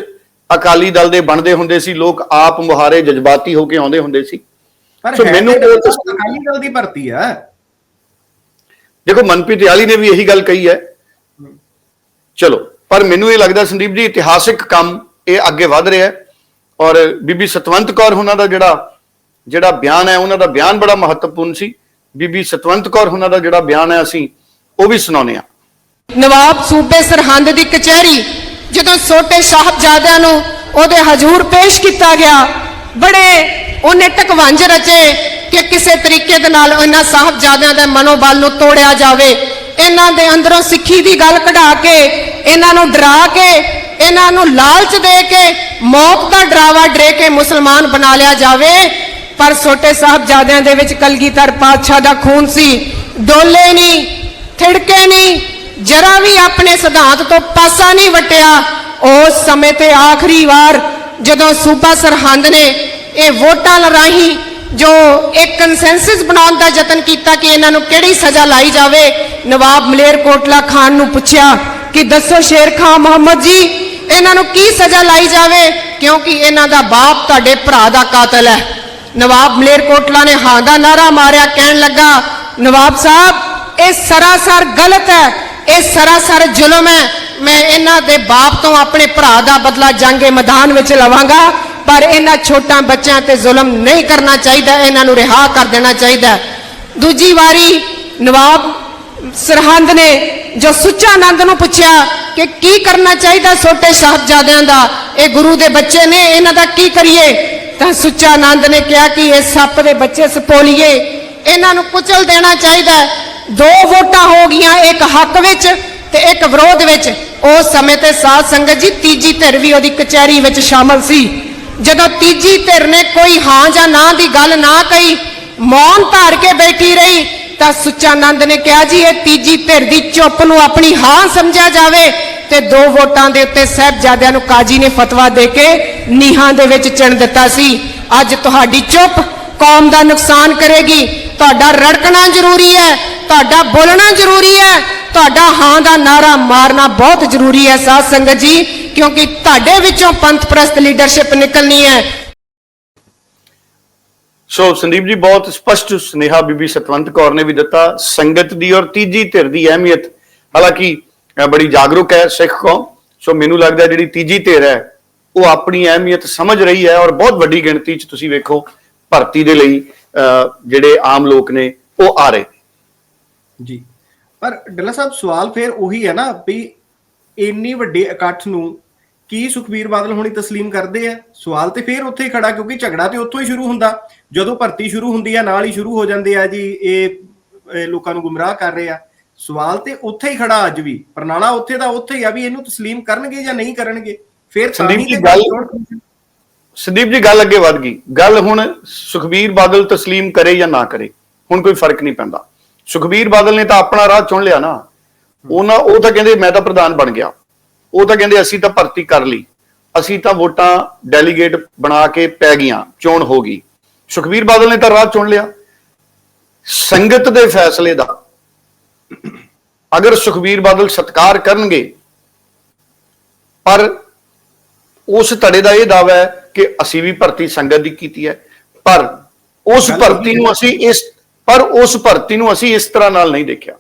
ਅਕਾਲੀ ਦਲ ਦੇ ਬਣਦੇ ਹੁੰਦੇ ਸੀ ਲੋਕ ਆਪ ਮੁਹਾਰੇ ਜਜ਼ਬਾਤੀ ਹੋ ਕੇ ਆਉਂਦੇ ਹੁੰਦੇ ਸੀ। ਪਰ ਸੋ ਮੈਨੂੰ ਉਹ ਅਕਾਲੀ ਦਲ ਦੀ ਭਰਤੀ ਹੈ। ਦੇਖੋ ਮਨਪ੍ਰੀਤ ਯਾਲੀ ਨੇ ਵੀ ਇਹੀ ਗੱਲ ਕਹੀ ਹੈ ਚਲੋ, ਪਰ ਮੈਨੂੰ ਇਹ ਲੱਗਦਾ ਸੰਦੀਪ ਜੀ, ਇਤਿਹਾਸਿਕ ਕੰਮ ਇਹ ਅੱਗੇ ਵਧ ਰਿਹਾ ਹੈ ਔਰ ਬੀਬੀ ਸਤਵੰਤ ਕੌਰ ਉਹਨਾਂ ਦਾ ਜਿਹੜਾ ਜਿਹੜਾ ਬਿਆਨ ਹੈ, ਉਹਨਾਂ ਦਾ ਬਿਆਨ ਬੜਾ ਮਹੱਤਵਪੂਰਨ ਸੀ। ਬੀਬੀ ਸਤਵੰਤ ਕੌਰ ਉਹਨਾਂ ਦਾ ਜਿਹੜਾ ਬਿਆਨ ਹੈ, ਅਸੀਂ ਉਹ ਵੀ ਸੁਣਾਉਂਦੇ ਹਾਂ। ਨਵਾਬ ਸੂਬੇ ਸਰਹੰਦ ਦੀ ਕਚਹਿਰੀ, ਜਦੋਂ ਛੋਟੇ ਸਾਹਿਬਜ਼ਾਦਿਆਂ ਨੂੰ ਉਹਦੇ ਹਜ਼ੂਰ ਪੇਸ਼ ਕੀਤਾ ਗਿਆ, ਬੜੇ ਉਹਨੇ ਟਕਵੰਜ ਰਚੇ ਕਿ ਕਿਸੇ ਤਰੀਕੇ ਦੇ ਨਾਲ ਇਹਨਾਂ ਸਾਹਿਬਜ਼ਾਦਿਆਂ ਦੇ ਮਨੋਬਲ ਨੂੰ ਤੋੜਿਆ ਜਾਵੇ। ਇਹਨਾਂ ਦੇ ਅੰਦਰੋਂ ਸਿੱਖੀ ਦੀ ਗੱਲ ਕਢਾ ਕੇ, ਇਹਨਾਂ ਨੂੰ ਡਰਾ ਕੇ, ਇਹਨਾਂ ਨੂੰ ਲਾਲਚ ਦੇ ਕੇ, ਮੌਤ ਦਾ ਡਰਾਵਾ ਡਰੇ ਕੇ ਮੁਸਲਮਾਨ ਬਣਾ ਲਿਆ ਜਾਵੇ। ਪਰ ਛੋਟੇ ਸਾਹਿਬਜ਼ਾਦਿਆਂ ਦੇ ਵਿੱਚ ਕਲਗੀਧਰ ਪਾਤਸ਼ਾਹ ਦਾ ਖੂਨ ਸੀ। ਡੋਲੇ ਨਹੀਂ, ਥਿੜਕੇ ਨਹੀਂ, ਜਰਾ ਵੀ ਆਪਣੇ ਸਿਧਾਂਤ ਤੋਂ ਪਾਸਾ ਨਹੀਂ ਵਟਿਆ। ਉਸ ਸਮੇਂ ਤੇ ਆਖਰੀ ਵਾਰ ਜਦੋਂ ਸੂਬਾ ਸਰਹੰਦ ਨੇ ਇਹ ਵੋਟਾਂ ਰਾਹੀਂ ਜੋ ਇੱਕ ਕੰਸੈਂਸਸ ਬਣਾਉਣ ਦਾ ਯਤਨ ਕੀਤਾ ਕਿ ਇਹਨਾਂ ਨੂੰ ਕਿਹੜੀ ਸਜ਼ਾ ਲਾਈ ਜਾਵੇ, ਨਵਾਬ ਮਲੇਰ ਕੋਟਲਾ ਖਾਨ ਨੂੰ ਪੁੱਛਿਆ ਕਿ ਦੱਸੋ ਸ਼ੇਰ ਖਾਨ ਮੁਹੰਮਦ ਜੀ, ਇਹਨਾਂ ਨੂੰ ਕੀ ਸਜ਼ਾ ਲਾਈ ਜਾਵੇ? ਕਿਉਂਕਿ ਇਹਨਾਂ ਦਾ ਬਾਪ ਤੁਹਾਡੇ ਭਰਾ ਦਾ ਕਾਤਲ ਹੈ। ਨਵਾਬ ਮਲੇਰ ਕੋਟਲਾ ਨੇ ਹਾਂ ਦਾ ਨਾਰਾ ਮਾਰਿਆ, ਕਹਿਣ ਲੱਗਾ, ਨਵਾਬ ਸਾਹਿਬ, ਇਹ ਸਰਾਸਰ ਗਲਤ ਹੈ, ਇਹ ਸਰਾਸਰ ਜ਼ੁਲਮ ਹੈ। ਮੈਂ ਇਹਨਾਂ ਦੇ ਬਾਪ ਤੋਂ ਆਪਣੇ ਭਰਾ ਦਾ ਬਦਲਾ ਜੰਗੇ ਮੈਦਾਨ ਵਿੱਚ ਲਵਾਂਗਾ। ਪਰ ਇਹਨਾਂ ਛੋਟਾਂ ਬੱਚਿਆਂ ਤੇ ਜ਼ੁਲਮ ਨਹੀਂ ਕਰਨਾ ਚਾਹੀਦਾ, ਇਹਨਾਂ ਨੂੰ ਰਿਹਾ ਕਰ ਦੇਣਾ ਚਾਹੀਦਾ। ਦੂਜੀ ਵਾਰੀ ਨਵਾਬ ਸਰਹੰਦ ਨੇ ਜੋ ਸੁੱਚਾ ਆਨੰਦ ਨੂੰ ਪੁੱਛਿਆ ਕਿ ਕੀ ਕਰਨਾ ਚਾਹੀਦਾ ਛੋਟੇ ਸਾਹਿਬਜ਼ਾਦਿਆਂ ਦਾ, ਇਹ ਗੁਰੂ ਦੇ ਬੱਚੇ ਨੇ, ਇਹਨਾਂ ਦਾ ਕੀ ਕਰੀਏ? ਤਾਂ ਸੁੱਚਾ ਆਨੰਦ ਨੇ ਕਿਹਾ ਕਿ ਇਹ ਸੱਪ ਦੇ ਬੱਚੇ ਸਪੋਲੀਏ, ਇਹਨਾਂ ਨੂੰ ਕੁਚਲ ਦੇਣਾ ਚਾਹੀਦਾ। ਦੋ ਵੋਟਾਂ ਹੋ ਗਈਆਂ, ਇੱਕ ਹੱਕ ਵਿੱਚ ਤੇ ਇੱਕ ਵਿਰੋਧ ਵਿੱਚ। ਉਸ ਸਮੇਂ ਤੇ ਸਾਧ ਸੰਗਤ ਜੀ ਤੀਜੀ ਧਿਰ ਵੀ ਉਹਦੀ ਕਚਹਿਰੀ ਵਿੱਚ ਸ਼ਾਮਲ ਸੀ। ਜਦੋਂ ਤੀਜੀ ਧਿਰ ਨੇ ਕੋਈ ਹਾਂ ਜਾਂ ਨਾ ਦੀ ਗੱਲ ਨਾ ਕਹੀ, ਮੌਨ ਧਾਰ ਕੇ ਬੈਠੀ ਰਹੀ, ਤਾਂ ਸੁੱਚਾ ਨੇ ਕਿਹਾ, ਜੀ, ਇਹ ਤੀਜੀ ਧਿਰ ਦੀ ਚੁੱਪ ਨੂੰ ਆਪਣੀ ਹਾਂ ਸਮਝਿਆ ਜਾਵੇ ਤੇ ਦੋ ਵੋਟਾਂ ਦੇ ਉੱਤੇ ਸਾਹਿਬਜ਼ਾਦਿਆਂ ਨੂੰ ਕਾਜੀ ਨੇ ਫਤਵਾ ਦੇ ਕੇ ਨੀਹਾਂ ਦੇ ਵਿੱਚ ਚਿਣ ਦਿੱਤਾ ਸੀ। ਅੱਜ ਤੁਹਾਡੀ ਚੁੱਪ ਕੌਮ ਦਾ ਨੁਕਸਾਨ ਕਰੇਗੀ। ਤੁਹਾਡਾ ਰੜਕਣਾ ਜ਼ਰੂਰੀ ਹੈ, ਤੁਹਾਡਾ ਬੋਲਣਾ ਜ਼ਰੂਰੀ ਹੈ, ਤੁਹਾਡਾ ਹਾਂ ਦਾ ਨਾਰਾ ਮਾਰਨਾ ਬਹੁਤ ਜ਼ਰੂਰੀ ਹੈ, ਸਾਧ ਸੰਗਤ ਜੀ। ਕਿਉਂਕਿ ਤੁਹਾਡੇ ਵਿੱਚੋਂ ਪੰਥ ਪ੍ਰਸਤ ਲੀਡਰਸ਼ਿਪ ਨਿਕਲਣੀ ਹੈ। ਸੋ ਸੰਦੀਪ ਜੀ ਬਹੁਤ ਸਪਸ਼ਟ ਸੁਨੇਹਾ ਬੀਬੀ ਸਤਵੰਤ ਕੌਰ ਨੇ ਵੀ ਦਿੱਤਾ। ਸੰਗਤ ਦੀ ਔਰ ਤੀਜੀ ਧਿਰ ਦੀ ਅਹਿਮੀਅਤ। ਹਾਲਾਂਕਿ ਬੜੀ ਜਾਗਰੂਕ ਹੈ ਸਿੱਖ ਕੌਮ। ਸੋ ਮੈਨੂੰ ਲੱਗਦਾ ਜਿਹੜੀ ਤੀਜੀ ਧਿਰ ਹੈ ਉਹ ਆਪਣੀ ਅਹਿਮੀਅਤ ਸਮਝ ਰਹੀ ਹੈ ਔਰ ਬਹੁਤ ਵੱਡੀ ਗਿਣਤੀ 'ਚ ਤੁਸੀਂ ਵੇਖੋ ਭਰਤੀ ਦੇ ਲਈ ਅਹ, ਜਿਹੜੇ ਆਮ ਲੋਕ ਨੇ ਉਹ ਆ ਰਹੇ ਜੀ। ਪਰ ਡੱਲਾ ਸਾਹਿਬ ਸਵਾਲ ਫੇਰ ਉਹੀ ਹੈ ਨਾ ਵੀ ਇੰਨੀ ਵੱਡੇ ਇਕੱਠ ਨੂੰ ਕੀ ਸੁਖਬੀਰ ਬਾਦਲ ਹੁਣੀ ਤਸਲੀਮ ਕਰਦੇ ਆ? ਸਵਾਲ ਤੇ ਫੇਰ ਉੱਥੇ ਹੀ ਖੜਾ ਕਿਉਂਕਿ ਝਗੜਾ ਤੇ ਉੱਥੋਂ ਹੀ ਸ਼ੁਰੂ ਹੁੰਦਾ। ਜਦੋਂ ਭਰਤੀ ਸ਼ੁਰੂ ਹੁੰਦੀ ਆ ਨਾਲ ਹੀ ਸ਼ੁਰੂ ਹੋ ਜਾਂਦੇ ਆ ਜੀ ਇਹ ਲੋਕਾਂ ਨੂੰ ਗੁੰਮਰਾਹ ਕਰ ਰਹੇ ਆ। ਸਵਾਲ ਤੇ ਉੱਥੇ ਹੀ ਖੜਾ ਅੱਜ ਵੀ। ਪ੍ਰਣਾਲਾ ਉੱਥੇ ਦਾ ਉੱਥੇ ਹੀ ਆ ਵੀ ਇਹਨੂੰ ਤਸਲੀਮ ਕਰਨਗੇ ਜਾਂ ਨਹੀਂ ਕਰਨਗੇ? ਫੇਰ ਸੰਦੀਪ ਜੀ ਗੱਲ- ਸੰਦੀਪ ਜੀ ਗੱਲ ਅੱਗੇ ਵੱਧ ਗਈ। ਗੱਲ ਹੁਣ ਸੁਖਬੀਰ ਬਾਦਲ ਤਸਲੀਮ ਕਰੇ ਜਾਂ ਨਾ ਕਰੇ ਹੁਣ ਕੋਈ ਫ਼ਰਕ ਨਹੀਂ ਪੈਂਦਾ। ਸੁਖਬੀਰ ਬਾਦਲ ਨੇ ਤਾਂ ਆਪਣਾ ਰਾਹ ਚੁਣ ਲਿਆ ਨਾ। ਉਹਨਾਂ ਉਹ ਤਾਂ ਕਹਿੰਦੇ ਮੈਂ ਤਾਂ ਪ੍ਰਧਾਨ ਬਣ ਗਿਆ। ਉਹ ਤਾਂ ਕਹਿੰਦੇ ਅਸੀਂ ਤਾਂ ਭਰਤੀ ਕਰ ਲਈ। ਅਸੀਂ ਤਾਂ ਵੋਟਾਂ ਡੈਲੀਗੇਟ ਬਣਾ ਕੇ ਪੈ ਗਈਆਂ ਚੋਣ ਹੋ ਗਈ। ਸੁਖਬੀਰ ਬਾਦਲ ਨੇ ਤਾਂ ਰਾਹ ਚੁਣ ਲਿਆ। ਸੰਗਤ ਦੇ ਫੈਸਲੇ ਦਾ। ਅਗਰ ਸੁਖਬੀਰ ਬਾਦਲ ਸਤਕਾਰ ਕਰਨਗੇ ਪਰ ਉਸ ਧੜੇ ਦਾ ਇਹ ਦਾਵਾ ਹੈ ਕਿ ਅਸੀਂ ਵੀ ਭਰਤੀ ਸੰਗਤ ਦੀ ਕੀਤੀ ਹੈ। ਪਰ ਉਸ ਭਰਤੀ ਨੂੰ ਅਸੀਂ ਇਸ ਪਰ ਉਸ ਭਰਤੀ ਨੂੰ ਅਸੀਂ ਇਸ ਤਰ੍ਹਾਂ ਨਾਲ ਨਹੀਂ ਦੇਖਿਆ।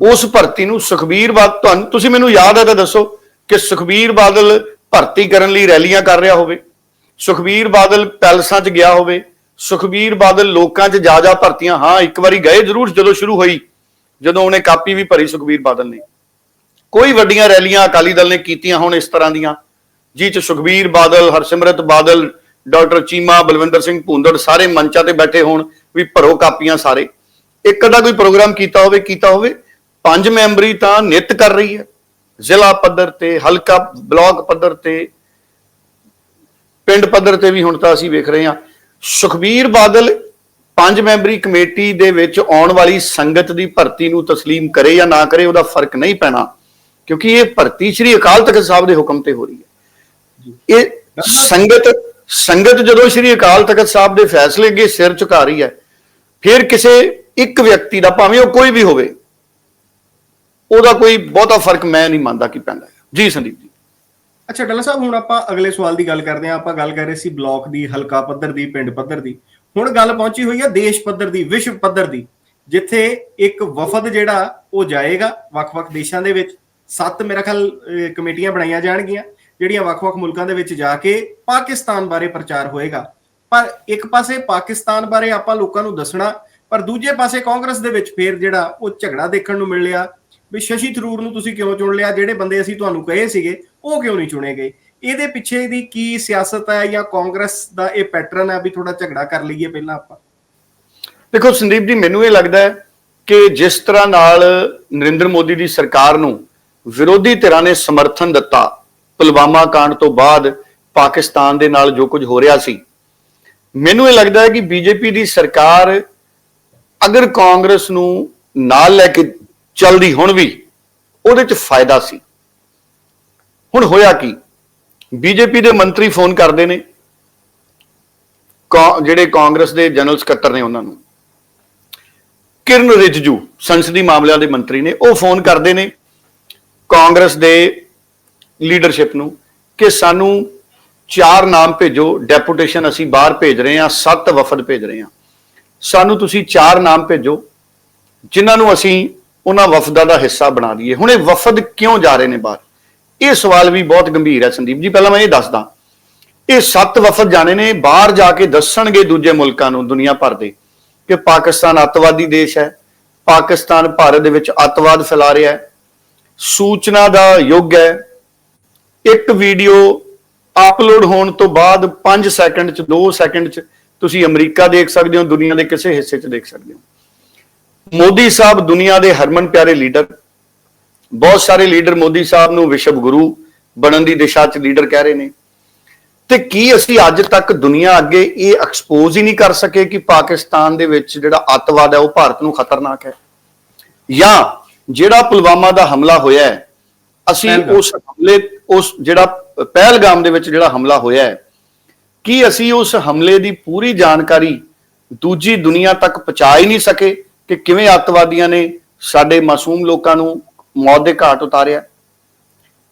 ਉਸ ਭਰਤੀ ਨੂੰ ਸੁਖਬੀਰ ਬਾਦਲ, ਤੁਹਾਨੂੰ, ਤੁਸੀਂ ਮੈਨੂੰ ਯਾਦ ਹੈ ਤਾਂ ਦੱਸੋ ਕਿ ਸੁਖਬੀਰ ਬਾਦਲ ਭਰਤੀ ਕਰਨ ਲਈ ਰੈਲੀਆਂ ਕਰ ਰਿਹਾ ਹੋਵੇ, ਸੁਖਬੀਰ ਬਾਦਲ ਪੈਲਸਾਂ 'ਚ ਗਿਆ ਹੋਵੇ, ਸੁਖਬੀਰ ਬਾਦਲ ਲੋਕਾਂ 'ਚ ਜਾ ਜਾ ਭਰਤੀਆਂ, ਹਾਂ, ਇੱਕ ਵਾਰੀ ਗਏ ਜ਼ਰੂਰ ਜਦੋਂ ਸ਼ੁਰੂ ਹੋਈ, ਜਦੋਂ ਉਹਨੇ ਕਾਪੀ ਵੀ ਭਰੀ ਸੁਖਬੀਰ ਬਾਦਲ ਨੇ। ਕੋਈ ਵੱਡੀਆਂ ਰੈਲੀਆਂ ਅਕਾਲੀ ਦਲ ਨੇ ਕੀਤੀਆਂ ਹੁਣ ਇਸ ਤਰ੍ਹਾਂ ਦੀਆਂ, ਜਿਹ ਚ ਸੁਖਬੀਰ ਬਾਦਲ, ਹਰਸਿਮਰਤ ਬਾਦਲ, ਡਾਕਟਰ ਚੀਮਾ, ਬਲਵਿੰਦਰ ਸਿੰਘ ਭੂੰਦੜ ਸਾਰੇ ਮੰਚਾਂ ਤੇ ਬੈਠੇ ਹੋਣ, ਵੀ ਭਰੋ ਕਾਪੀਆਂ ਸਾਰੇ। ਇੱਕ ਅੱਧਾ ਕੋਈ ਪ੍ਰੋਗਰਾਮ ਕੀਤਾ ਹੋਵੇ ਕੀਤਾ ਹੋਵੇ ਪੰਜ ਮੈਂਬਰੀ ਤਾਂ ਨਿਤ ਕਰ ਰਹੀ ਹੈ। ਜ਼ਿਲ੍ਹਾ ਪੱਧਰ ਤੇ, ਹਲਕਾ ਬਲਾਕ ਪੱਧਰ ਤੇ, ਪਿੰਡ ਪੱਧਰ ਤੇ ਵੀ ਹੁਣ ਤਾਂ ਅਸੀਂ ਵੇਖ ਰਹੇ ਹਾਂ। ਸੁਖਬੀਰ ਬਾਦਲ ਪੰਜ ਮੈਂਬਰੀ ਕਮੇਟੀ ਦੇ ਵਿੱਚ ਆਉਣ ਵਾਲੀ ਸੰਗਤ ਦੀ ਭਰਤੀ ਨੂੰ ਤਸਲੀਮ ਕਰੇ ਜਾਂ ਨਾ ਕਰੇ, ਉਹਦਾ ਫ਼ਰਕ ਨਹੀਂ ਪੈਣਾ, ਕਿਉਂਕਿ ਇਹ ਭਰਤੀ ਸ੍ਰੀ ਅਕਾਲ ਤਖਤ ਸਾਹਿਬ ਦੇ ਹੁਕਮ ਤੇ ਹੋ ਰਹੀ ਹੈ। ਇਹ ਸੰਗਤ ਸੰਗਤ ਜਦੋਂ ਸ੍ਰੀ ਅਕਾਲ ਤਖਤ ਸਾਹਿਬ ਦੇ ਫੈਸਲੇ ਅੱਗੇ ਸਿਰ ਝੁਕਾ ਰਹੀ ਹੈ, ਫਿਰ ਕਿਸੇ ਇੱਕ ਵਿਅਕਤੀ ਦਾ, ਭਾਵੇਂ ਉਹ ਕੋਈ ਵੀ ਹੋਵੇ ਉਹਦਾ ਕੋਈ ਬਹੁਤਾ ਫ਼ਰਕ ਮੈਂ ਨਹੀਂ ਮੰਨਦਾ ਕਿ ਪੈਂਦਾ ਜੀ ਸੰਦੀਪ ਜੀ। ਅੱਛਾ ਡੱਲਾ ਸਾਹਿਬ, ਹੁਣ ਆਪਾਂ ਅਗਲੇ ਸਵਾਲ ਦੀ ਗੱਲ ਕਰਦੇ ਹਾਂ। ਆਪਾਂ ਗੱਲ ਕਰ ਰਹੇ ਸੀ ਬਲਾਕ ਦੀ, ਹਲਕਾ ਪੱਧਰ ਦੀ, ਪਿੰਡ ਪੱਧਰ ਦੀ। ਹੁਣ ਗੱਲ ਪਹੁੰਚੀ ਹੋਈ ਹੈ ਦੇਸ਼ ਪੱਧਰ ਦੀ, ਵਿਸ਼ਵ ਪੱਧਰ ਦੀ, ਜਿੱਥੇ ਇੱਕ ਵਫਦ ਜਿਹੜਾ ਉਹ ਜਾਏਗਾ ਵੱਖ-ਵੱਖ ਦੇਸ਼ਾਂ ਦੇ ਵਿੱਚ। ਸੱਤ ਮੇਰਾ ਖਿਆਲ ਕਮੇਟੀਆਂ ਬਣਾਈਆਂ ਜਾਣਗੀਆਂ, ਜਿਹੜੀਆਂ ਵੱਖ-ਵੱਖ ਮੁਲਕਾਂ ਦੇ ਵਿੱਚ ਜਾ ਕੇ ਪਾਕਿਸਤਾਨ ਬਾਰੇ ਪ੍ਰਚਾਰ ਹੋਏਗਾ। ਪਰ ਇੱਕ ਪਾਸੇ ਪਾਕਿਸਤਾਨ ਬਾਰੇ ਆਪਾਂ ਲੋਕਾਂ ਨੂੰ ਦੱਸਣਾ, ਪਰ ਦੂਜੇ ਪਾਸੇ ਕਾਂਗਰਸ ਦੇ ਵਿੱਚ ਫੇਰ ਜਿਹੜਾ ਉਹ ਝਗੜਾ ਦੇਖਣ ਨੂੰ ਮਿਲ ਲਿਆ ਵੀ ਸ਼ਸ਼ੀ ਥਰੂਰ ਨੂੰ ਤੁਸੀਂ ਕਿਉਂ ਚੁਣ ਲਿਆ? ਜਿਹੜੇ ਬੰਦੇ ਅਸੀਂ ਤੁਹਾਨੂੰ ਕਹੇ ਸੀਗੇ, ਉਹ ਕਿਉਂ ਨਹੀਂ ਚੁਣੇ ਗਏ? ਇਹਦੇ ਪਿੱਛੇ ਦੀ ਕੀ ਸਿਆਸਤ ਹੈ ਜਾਂ ਕਾਂਗਰਸ ਦਾ ਇਹ ਪੈਟਰਨ ਹੈ ਵੀ ਥੋੜਾ ਝਗੜਾ ਕਰ ਲਈਏ ਪਹਿਲਾਂ ਆਪਾਂ? ਦੇਖੋ, ਸੰਦੀਪ ਜੀ, ਮੈਨੂੰ ਇਹ ਲੱਗਦਾ ਹੈ ਕਿ ਜਿਸ ਤਰ੍ਹਾਂ ਨਾਲ ਨਰਿੰਦਰ ਮੋਦੀ ਦੀ ਸਰਕਾਰ ਨੂੰ ਵਿਰੋਧੀ ਧਿਰਾਂ ਨੇ ਸਮਰਥਨ ਦਿੱਤਾ ਪੁਲਵਾਮਾ ਕਾਂਡ ਤੋਂ ਬਾਅਦ ਪਾਕਿਸਤਾਨ ਦੇ ਨਾਲ ਜੋ ਕੁਝ ਹੋ ਰਿਹਾ ਸੀ, ਮੈਨੂੰ ਇਹ ਲੱਗਦਾ ਹੈ ਕਿ ਬੀਜੇਪੀ ਦੀ ਸਰਕਾਰ ਅਗਰ ਕਾਂਗਰਸ ਨੂੰ ਨਾਲ ਲੈ ਕੇ ਚੱਲਦੀ ਹੁਣ ਵੀ, ਉਹਦੇ 'ਚ ਫਾਇਦਾ ਸੀ। ਹੁਣ ਹੋਇਆ ਕੀ? ਬੀਜੇਪੀ ਦੇ ਮੰਤਰੀ ਫੋਨ ਕਰਦੇ ਨੇ। ਕਾ- ਜਿਹੜੇ ਕਾਂਗਰਸ ਦੇ ਜਨਰਲ ਸਕੱਤਰ ਨੇ ਉਹਨਾਂ ਨੂੰ। ਕਿਰਨ ਰਿਜਜੂ, ਸੰਸਦੀ ਮਾਮਲਿਆਂ ਦੇ ਮੰਤਰੀ ਨੇ, ਉਹ ਫੋਨ ਕਰਦੇ ਨੇ ਕਾਂਗਰਸ ਦੇ ਲੀਡਰਸ਼ਿਪ ਨੂੰ ਕਿ ਸਾਨੂੰ ਚਾਰ ਨਾਮ ਭੇਜੋ, ਡੈਪੂਟੇਸ਼ਨ ਅਸੀਂ ਬਾਹਰ ਭੇਜ ਰਹੇ ਹਾਂ, ਸੱਤ ਵਫਦ ਭੇਜ ਰਹੇ ਹਾਂ। ਸਾਨੂੰ ਤੁਸੀਂ ਚਾਰ ਨਾਮ ਭੇਜੋ, ਜਿਨ੍ਹਾਂ ਨੂੰ ਅਸੀਂ ਉਹਨਾਂ ਵਫਦਾਂ ਦਾ ਹਿੱਸਾ ਬਣਾ ਦਈਏ। ਹੁਣ ਇਹ ਵਫਦ ਕਿਉਂ ਜਾ ਰਹੇ ਨੇ ਬਾਹਰ? ਇਹ ਸਵਾਲ ਵੀ ਬਹੁਤ ਗੰਭੀਰ ਹੈ ਸੰਦੀਪ ਜੀ, ਪਹਿਲਾਂ ਮੈਂ ਇਹ ਦੱਸਦਾ। ਇਹ ਸੱਤ ਵਫਦ ਜਾਣੇ ਨੇ, ਬਾਹਰ ਜਾ ਕੇ ਦੱਸਣਗੇ ਦੂਜੇ ਮੁਲਕਾਂ ਨੂੰ ਦੁਨੀਆ ਭਰ ਦੇ ਕਿ ਪਾਕਿਸਤਾਨ ਅੱਤਵਾਦੀ ਦੇਸ਼ ਹੈ, ਪਾਕਿਸਤਾਨ ਭਾਰਤ ਦੇ ਵਿੱਚ ਅੱਤਵਾਦ ਫੈਲਾ ਰਿਹਾ ਹੈ, ਸੂਚਨਾ ਦਾ ਯੁੱਗ ਹੈ। ਇੱਕ ਵੀਡੀਓ ਅਪਲੋਡ ਹੋਣ ਤੋਂ ਬਾਅਦ 5 ਸੈਕਿੰਡ ਚ 2 ਸੈਕਿੰਡ ਚ ਤੁਸੀਂ ਅਮਰੀਕਾ ਦੇਖ ਸਕਦੇ ਹੋ, ਦੁਨੀਆ ਦੇ ਕਿਸੇ ਹਿੱਸੇ ਚ ਦੇਖ ਸਕਦੇ ਹੋ। ਮੋਦੀ ਸਾਹਿਬ ਦੁਨੀਆ ਦੇ ਹਰਮਨ ਪਿਆਰੇ ਲੀਡਰ ਬਹੁਤ ਸਾਰੇ ਲੀਡਰ ਮੋਦੀ ਸਾਹਿਬ ਨੂੰ ਵਿਸ਼ਵ ਗੁਰੂ ਬਣਨ ਦੀ ਦਿਸ਼ਾ 'ਚ ਲੀਡਰ ਕਹਿ ਰਹੇ ਨੇ। ਤੇ ਕੀ ਅਸੀਂ ਅੱਜ ਤੱਕ ਦੁਨੀਆ ਅੱਗੇ ਇਹ ਐਕਸਪੋਜ਼ ਹੀ ਨਹੀਂ ਕਰ ਸਕੇ ਕਿ ਪਾਕਿਸਤਾਨ ਦੇ ਵਿੱਚ ਜਿਹੜਾ ਅੱਤਵਾਦ ਹੈ ਉਹ ਭਾਰਤ ਨੂੰ ਖਤਰਨਾਕ ਹੈ? ਜਾਂ ਜਿਹੜਾ ਪੁਲਵਾਮਾ ਦਾ ਹਮਲਾ ਹੋਇਆ ਹੈ ਅਸੀਂ। ਉਸ ਹਮਲੇ ਉਸ ਜਿਹੜਾ ਪਹਿਲਗਾਮ ਦੇ ਵਿੱਚ ਜਿਹੜਾ ਹਮਲਾ ਹੋਇਆ ਹੈ ਕੀ ਅਸੀਂ ਉਸ ਹਮਲੇ ਦੀ ਪੂਰੀ ਜਾਣਕਾਰੀ ਦੂਜੀ ਦੁਨੀਆ ਤੱਕ ਪਹੁੰਚਾ ਹੀ ਨਹੀਂ ਸਕੇ? ਕਿ ਕਿਵੇਂ ਅੱਤਵਾਦੀਆਂ ਨੇ ਸਾਡੇ ਮਾਸੂਮ ਲੋਕਾਂ ਨੂੰ ਮੌਤ ਦੇ ਘਾਟ ਉਤਾਰਿਆ?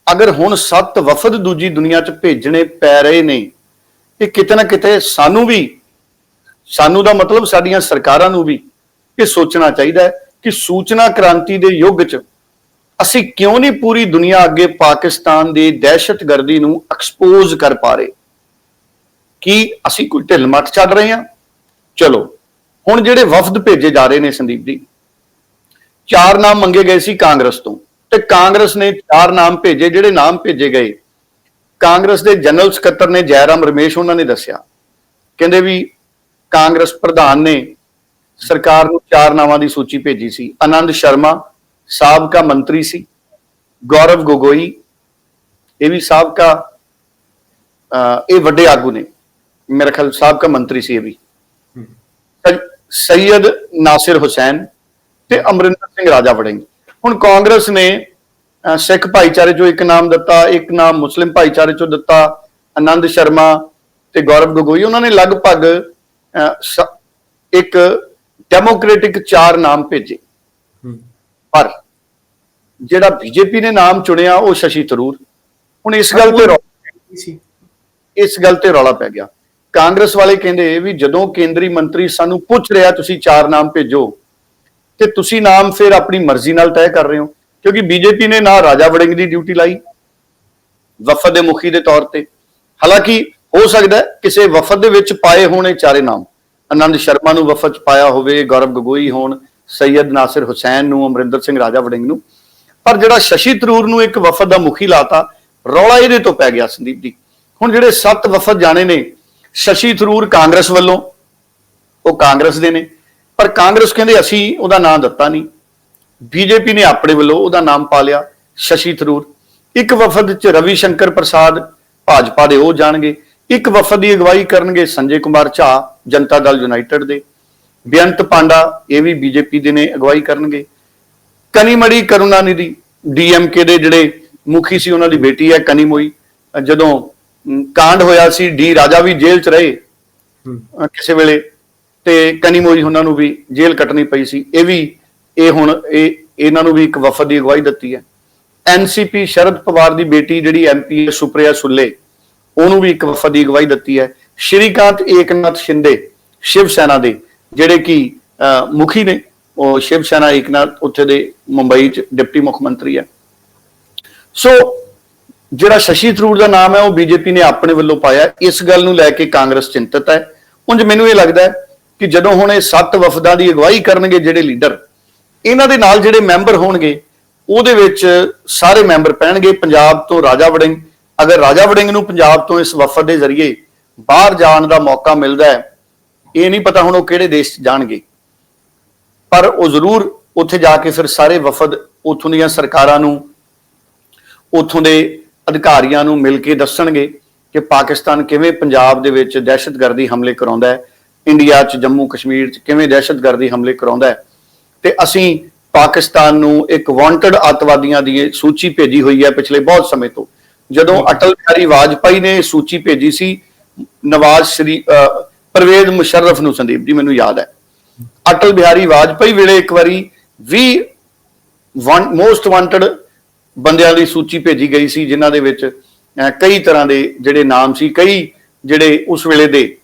ਅਗਰ ਹੁਣ ਸੱਤ ਵਫਦ ਦੂਜੀ ਦੁਨੀਆ 'ਚ ਭੇਜਣੇ ਪੈ ਰਹੇ ਨੇ, ਇਹ ਕਿਤੇ ਨਾ ਕਿਤੇ ਸਾਨੂੰ ਵੀ, ਸਾਨੂੰ ਦਾ ਮਤਲਬ ਸਾਡੀਆਂ ਸਰਕਾਰਾਂ ਨੂੰ ਵੀ ਇਹ ਸੋਚਣਾ ਚਾਹੀਦਾ ਹੈ ਕਿ ਸੂਚਨਾ ਕ੍ਰਾਂਤੀ ਦੇ ਯੁੱਗ 'ਚ ਅਸੀਂ ਕਿਉਂ ਨਹੀਂ ਪੂਰੀ ਦੁਨੀਆ ਅੱਗੇ ਪਾਕਿਸਤਾਨ ਦੀ ਦਹਿਸ਼ਤਗਰਦੀ ਨੂੰ ਐਕਸਪੋਜ਼ ਕਰ ਪਾ ਰਹੇ? ਕੀ ਅਸੀਂ ਕੋਈ ਢਿੱਲ ਮੱਠ ਚੱਲ ਰਹੇ ਹਾਂ? ਚਲੋ ਹੁਣ ਜਿਹੜੇ ਵਫਦ ਭੇਜੇ ਜਾ ਰਹੇ ਨੇ ਸੰਦੀਪ ਜੀ, ਚਾਰ ਨਾਮ ਮੰਗੇ ਗਏ ਸੀ ਕਾਂਗਰਸ ਤੋਂ ਤੇ ਕਾਂਗਰਸ ਨੇ ਚਾਰ ਨਾਮ ਭੇਜੇ, ਜਿਹੜੇ ਨਾਮ ਭੇਜੇ ਗਏ, ਕਾਂਗਰਸ ਦੇ ਜਨਰਲ ਸਕੱਤਰ ਨੇ ਜੈਰਾਮ ਰਮੇਸ਼ ਉਹਨਾਂ ਨੇ ਦੱਸਿਆ। ਕਹਿੰਦੇ ਵੀ ਕਾਂਗਰਸ ਪ੍ਰਧਾਨ ਨੇ ਸਰਕਾਰ ਨੂੰ ਚਾਰ ਨਾਵਾਂ ਦੀ ਸੂਚੀ ਭੇਜੀ ਸੀ। ਆਨੰਦ ਸ਼ਰਮਾ, ਸਾਬਕਾ ਮੰਤਰੀ ਸੀ, ਗੌਰਵ ਗੋਗੋਈ, ਇਹ ਵੀ ਸਾਬਕਾ ਇਹ ਵੱਡੇ ਆਗੂ ਨੇ। ਮੇਰੇ ਖਿਆਲ ਸਾਬਕਾ ਮੰਤਰੀ ਸੀ ਇਹ ਵੀ। ਸੈਯਦ ਨਾਸਿਰ ਹੁਸੈਨ ਤੇ ਅਮਰਿੰਦਰ ਸਿੰਘ ਰਾਜਾ ਵੜਿੰਗ ਹੁਣ ਕਾਂਗਰਸ ਨੇ ਸਿੱਖ ਭਾਈਚਾਰੇ ਚੋਂ ਇੱਕ ਨਾਮ ਦਿੱਤਾ ਇੱਕ ਨਾਮ ਮੁਸਲਿਮ ਭਾਈਚਾਰੇ ਚੋਂ ਦਿੱਤਾ ਆਨੰਦ ਸ਼ਰਮਾ ਤੇ ਗੌਰਵ ਗਗੋਈ ਉਹਨਾਂ ਨੇ ਲਗਭਗ ਇੱਕ ਡੈਮੋਕ੍ਰੈਟਿਕ ਚਾਰ ਨਾਮ ਭੇਜੇ ਪਰ ਜਿਹੜਾ ਬੀਜੇਪੀ ਨੇ ਨਾਮ ਚੁਣਿਆ ਉਹ ਸ਼ਸ਼ੀ ਥਰੂਰ ਹੁਣ ਇਸ ਗੱਲ ਤੇ ਰੌ- ਸੀ ਇਸ ਗੱਲ ਤੇ ਰੌਲਾ ਪੈ ਗਿਆ ਕਾਂਗਰਸ ਵਾਲੇ ਕਹਿੰਦੇ ਵੀ ਜਦੋਂ ਕੇਂਦਰੀ ਮੰਤਰੀ ਸਾਨੂੰ ਪੁੱਛ ਰਿਹਾ ਤੁਸੀਂ ਚਾਰ ਨਾਮ ਭੇਜੋ, ਤੇ ਤੁਸੀਂ ਨਾਮ ਫਿਰ ਆਪਣੀ ਮਰਜ਼ੀ ਨਾਲ ਤੈਅ ਕਰ ਰਹੇ ਹੋ, ਕਿਉਂਕਿ ਬੀਜੇਪੀ ਨੇ ਨਾ ਰਾਜਾ ਵੜਿੰਗ ਦੀ ਡਿਊਟੀ ਲਾਈ, ਵਫਦ ਦੇ ਮੁਖੀ ਦੇ ਤੌਰ ਤੇ। ਹਾਲਾਂਕਿ ਹੋ ਸਕਦਾ ਕਿਸੇ ਵਫਦ ਦੇ ਵਿੱਚ ਪਾਏ ਹੋਣੇ ਚਾਰੇ ਨਾਮ। ਆਨੰਦ ਸ਼ਰਮਾ ਨੂੰ ਵਫਦ ਚ ਪਾਇਆ ਹੋਵੇ, ਗੌਰਵ ਗਗੋਈ ਹੋਣ, ਸੈਯਦ ਨਾਸਿਰ ਹੁਸੈਨ ਨੂੰ, ਅਮਰਿੰਦਰ ਸਿੰਘ ਰਾਜਾ ਵੜਿੰਗ ਨੂੰ। ਪਰ ਜਿਹੜਾ ਸ਼ਸ਼ੀ ਤਰੂਰ ਨੂੰ ਇੱਕ ਵਫਦ ਦਾ ਮੁਖੀ ਲਾਤਾ, ਰੌਲਾ ਇਹਦੇ ਤੋਂ ਪੈ ਗਿਆ ਸੰਦੀਪ ਜੀ। ਹੁਣ ਜਿਹੜੇ ਸੱਤ ਵਫਦ ਜਾਣੇ ਨੇ ਸ਼ਸ਼ੀ ਥਰੂਰ ਕਾਂਗਰਸ ਵੱਲੋਂ, ਉਹ ਕਾਂਗਰਸ ਦੇ ਨੇ, ਪਰ ਕਾਂਗਰਸ ਕਹਿੰਦੇ ਅਸੀਂ ਉਹਦਾ ਨਾਮ ਦਿੱਤਾ ਨਹੀਂ। ਬੀਜੇਪੀ ਨੇ ਆਪਣੇ ਵੱਲੋਂ ਉਹਦਾ ਨਾਮ ਪਾ ਲਿਆ ਸ਼ਸ਼ੀ ਥਰੂਰ। ਇੱਕ ਵਫਦ ਚ ਰਵੀ ਸ਼ੰਕਰ ਪ੍ਰਸਾਦ ਭਾਜਪਾ ਦੇ ਉਹ ਜਾਣਗੇ। ਇੱਕ ਵਫਦ ਦੀ ਅਗਵਾਈ ਕਰਨਗੇ ਸੰਜੇ ਕੁਮਾਰ ਝਾ, ਜਨਤਾ ਦਲ ਯੂਨਾਈਟਿਡ ਦੇ। ਬੇਅੰਤ ਪਾਂਡਾ, ਇਹ ਵੀ ਬੀਜੇਪੀ ਦੇ ਨੇ ਅਗਵਾਈ ਕਰਨਗੇ। ਕਨੀਮੜੀ ਕਰੁਣਾਨਿਧੀ, ਡੀਐਮਕੇ ਦੇ ਜਿਹੜੇ ਮੁਖੀ ਸੀ ਉਹਨਾਂ ਦੀ ਬੇਟੀ ਹੈ ਕਨੀਮੋਈ। ਜਦੋਂ ਕਾਂਡ ਹੋਇਆ ਸੀ ਡੀ ਰਾਜਾ ਵੀ ਜੇਲ੍ਹ 'ਚ ਰਹੇ। ਕਿਸੇ ਵੇਲੇ ਤੇ ਕਨੀਮੋਈ ਉਹਨਾਂ ਨੂੰ ਵੀ ਜੇਲ੍ਹ ਕੱਟਣੀ ਪਈ ਸੀ। ਇਹ ਵੀ ਇਹ ਹੁਣ ਇਹ ਇਹਨਾਂ ਨੂੰ ਵੀ ਇੱਕ ਵਫਦ ਦੀ ਅਗਵਾਈ ਦਿੱਤੀ ਹੈ। ਐਨਸੀਪੀ ਸ਼ਰਦ ਪਵਾਰ ਦੀ ਬੇਟੀ ਜਿਹੜੀ ਐਮਪੀ ਹੈ ਸੁਪ੍ਰਿਆ ਸੁੱਲੇ ਉਹਨੂੰ ਵੀ ਇੱਕ ਵਫਦ ਦੀ ਅਗਵਾਈ ਦਿੱਤੀ ਹੈ। ਸ਼੍ਰੀਕਾਂਤ ਏਕਨਾਥ ਸ਼ਿੰਦੇ ਸ਼ਿਵ ਸੈਨਾ ਦੇ ਜਿਹੜੇ ਕਿ ਮੁਖੀ ਨੇ ਉਹ ਸ਼ਿਵ ਸੈਨਾ ਏਕਨਾਥ ਉੱਥੇ ਦੇ ਮੁੰਬਈ ਚ ਡਿਪਟੀ ਮੁੱਖ ਮੰਤਰੀ ਹੈ। ਸੋ ਜਿਹੜਾ ਸ਼ਸ਼ੀ ਥਰੂਰ ਦਾ ਨਾਮ ਹੈ, ਉਹ ਬੀਜੇਪੀ ਨੇ ਆਪਣੇ ਵੱਲੋਂ ਪਾਇਆ। ਇਸ ਗੱਲ ਨੂੰ ਲੈ ਕੇ ਕਾਂਗਰਸ ਚਿੰਤਤ ਹੈ। ਉਂਝ ਮੈਨੂੰ ਇਹ ਲੱਗਦਾ ਹੈ ਕਿ ਜਦੋਂ ਹੁਣ ਇਹ ਸੱਤ ਵਫਦਾਂ ਦੀ ਅਗਵਾਈ ਕਰਨਗੇ ਜਿਹੜੇ ਲੀਡਰ, ਇਹਨਾਂ ਦੇ ਨਾਲ ਜਿਹੜੇ ਮੈਂਬਰ ਹੋਣਗੇ, ਉਹਦੇ ਵਿੱਚ ਸਾਰੇ ਮੈਂਬਰ ਪੈਣਗੇ। ਪੰਜਾਬ ਤੋਂ ਰਾਜਾ ਵੜਿੰਗ, ਅਗਰ ਰਾਜਾ ਵੜਿੰਗ ਨੂੰ ਪੰਜਾਬ ਤੋਂ ਇਸ ਵਫਦ ਦੇ ਜ਼ਰੀਏ ਬਾਹਰ ਜਾਣ ਦਾ ਮੌਕਾ ਮਿਲਦਾ ਹੈ, ਇਹ ਨਹੀਂ ਪਤਾ ਹੁਣ ਉਹ ਕਿਹੜੇ ਦੇਸ਼ 'ਚ ਜਾਣਗੇ। ਪਰ ਉਹ ਜ਼ਰੂਰ ਉੱਥੇ ਜਾ ਕੇ ਫਿਰ ਸਾਰੇ ਵਫਦ, ਉੱਥੋਂ ਦੀਆਂ ਸਰਕਾਰਾਂ ਨੂੰ, ਉੱਥੋਂ ਦੇ ਅਧਿਕਾਰੀਆਂ ਨੂੰ ਮਿਲ ਕੇ ਦੱਸਣਗੇ ਕਿ ਪਾਕਿਸਤਾਨ ਕਿਵੇਂ ਪੰਜਾਬ ਦੇ ਵਿੱਚ ਦਹਿਸ਼ਤਗਰਦੀ ਹਮਲੇ ਕਰਾਉਂਦਾ ਹੈ ਇੰਡੀਆ 'ਚ ਜੰਮੂ ਕਸ਼ਮੀਰ 'ਚ ਕਿਵੇਂ ਦਹਿਸ਼ਤਗਰਦੀ ਹਮਲੇ ਕਰਾਉਂਦਾ ਹੈ। ਤੇ ਅਸੀਂ ਪਾਕਿਸਤਾਨ ਨੂੰ ਇੱਕ ਵਾਂਟਡ ਅੱਤਵਾਦੀਆਂ ਦੀ ਸੂਚੀ ਭੇਜੀ ਹੋਈ ਹੈ ਪਿਛਲੇ ਬਹੁਤ ਸਮੇਂ ਤੋਂ। ਜਦੋਂ ਅਟਲ ਬਿਹਾਰੀ ਵਾਜਪਾਈ ਨੇ ਸੂਚੀ ਭੇਜੀ ਸੀ ਨਵਾਜ਼ ਸ਼ਰੀ ਅਹ, ਪਰਵੇਜ਼ ਮੁਸ਼ਰਰਫ ਨੂੰ ਸੰਦੀਪ ਜੀ ਮੈਨੂੰ ਯਾਦ ਹੈ। ਅਟਲ ਬਿਹਾਰੀ ਵਾਜਪਾਈ ਵੇਲੇ ਇੱਕ ਵਾਰੀ 20 ਵਨ ਮੋਸਟ ਵਾਂਟਡ ਬੰਦਿਆਂ ਦੀ ਸੂਚੀ ਭੇਜੀ ਗਈ ਸੀ ਜਿਨ੍ਹਾਂ ਦੇ ਵਿੱਚ ਅਹ, ਕਈ ਤਰ੍ਹਾਂ ਦੇ ਜਿਹੜੇ ਨਾਮ ਸੀ ਕਈ ਜਿਹੜੇ ਉਸ ਵੇਲੇ ਦੇ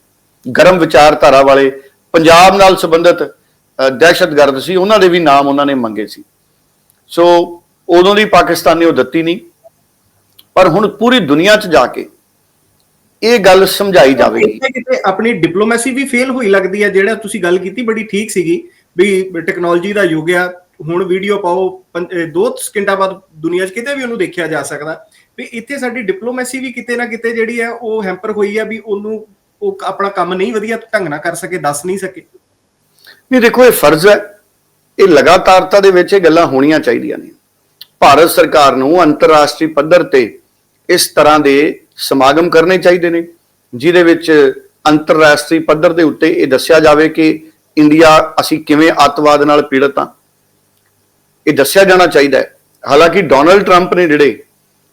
ਗਰਮ ਵਿਚਾਰਧਾਰਾ ਵਾਲੇ ਪੰਜਾਬ ਨਾਲ ਸੰਬੰਧਿਤ ਦਹਿਸ਼ਤਗਰਦ ਸੀ ਉਹਨਾਂ ਦੇ ਵੀ ਨਾਮ ਉਹਨਾਂ ਨੇ ਮੰਗੇ ਸੀ। ਸੋ ਉਦੋਂ ਦੀ ਪਾਕਿਸਤਾਨ ਨੇ ਉਹ ਦਿੱਤੀ ਨਹੀਂ ਪਰ ਹੁਣ ਪੂਰੀ ਦੁਨੀਆ 'ਚ ਜਾ ਕੇ ਇਹ ਗੱਲ ਸਮਝਾਈ ਜਾਵੇਗੀ। ਕਿਤੇ ਕਿਤੇ ਆਪਣੀ ਡਿਪਲੋਮੈਸੀ ਵੀ ਫੇਲ ਹੋਈ ਲੱਗਦੀ ਹੈ ਜਿਹੜਾ ਤੁਸੀਂ ਗੱਲ ਕੀਤੀ ਬੜੀ ਠੀਕ ਸੀਗੀ ਵੀ ਟੈਕਨੋਲੋਜੀ ਦਾ ਯੁੱਗ ਆ ਹੁਣ ਵੀਡੀਓ ਪਾਓ, ਪੰ- ਦੋ ਸਕਿੰਟਾਂ ਬਾਅਦ ਦੁਨੀਆ 'ਚ ਕਿਤੇ ਵੀ ਉਹਨੂੰ ਦੇਖਿਆ ਜਾ ਸਕਦਾ। ਵੀ ਇੱਥੇ ਸਾਡੀ ਡਿਪਲੋਮੈਸੀ ਵੀ ਕਿਤੇ ਨਾ ਕਿਤੇ ਜਿਹੜੀ ਹੈ, ਉਹ ਹੈਂਪਰ ਹੋਈ ਆ ਵੀ ਉਹਨੂੰ ਉਹ ਆਪਣਾ ਕੰਮ ਨਹੀਂ ਵਧੀਆ ਢੰਗ ਨਾਲ ਕਰ ਸਕੇ, ਦੱਸ ਨਹੀਂ ਸਕੇ। ਨਹੀਂ, ਦੇਖੋ, ਇਹ ਫਰਜ਼ ਹੈ। ਇਹ ਲਗਾਤਾਰਤਾ ਦੇ ਵਿੱਚ ਇਹ ਗੱਲਾਂ ਹੋਣੀਆਂ ਚਾਹੀਦੀਆਂ ਨੇ। ਭਾਰਤ ਸਰਕਾਰ ਨੂੰ ਅੰਤਰਰਾਸ਼ਟਰੀ ਪੱਧਰ ਤੇ ਇਸ ਤਰ੍ਹਾਂ ਦੇ ਸਮਾਗਮ ਕਰਨੇ ਚਾਹੀਦੇ ਨੇ, ਜਿਹਦੇ ਵਿੱਚ ਅੰਤਰਰਾਸ਼ਟਰੀ ਪੱਧਰ ਦੇ ਉੱਤੇ ਇਹ ਦੱਸਿਆ ਜਾਵੇ ਕਿ ਇੰਡੀਆ ਅਸੀਂ ਕਿਵੇਂ ਅੱਤਵਾਦ ਨਾਲ ਪੀੜਤ ਹਾਂ। ਇਹ ਦੱਸਿਆ ਜਾਣਾ ਚਾਹੀਦਾ ਹੈ। ਹਾਲਾਂਕਿ ਡੋਨਲਡ ਟਰੰਪ ਨੇ ਜਿਹੜੇ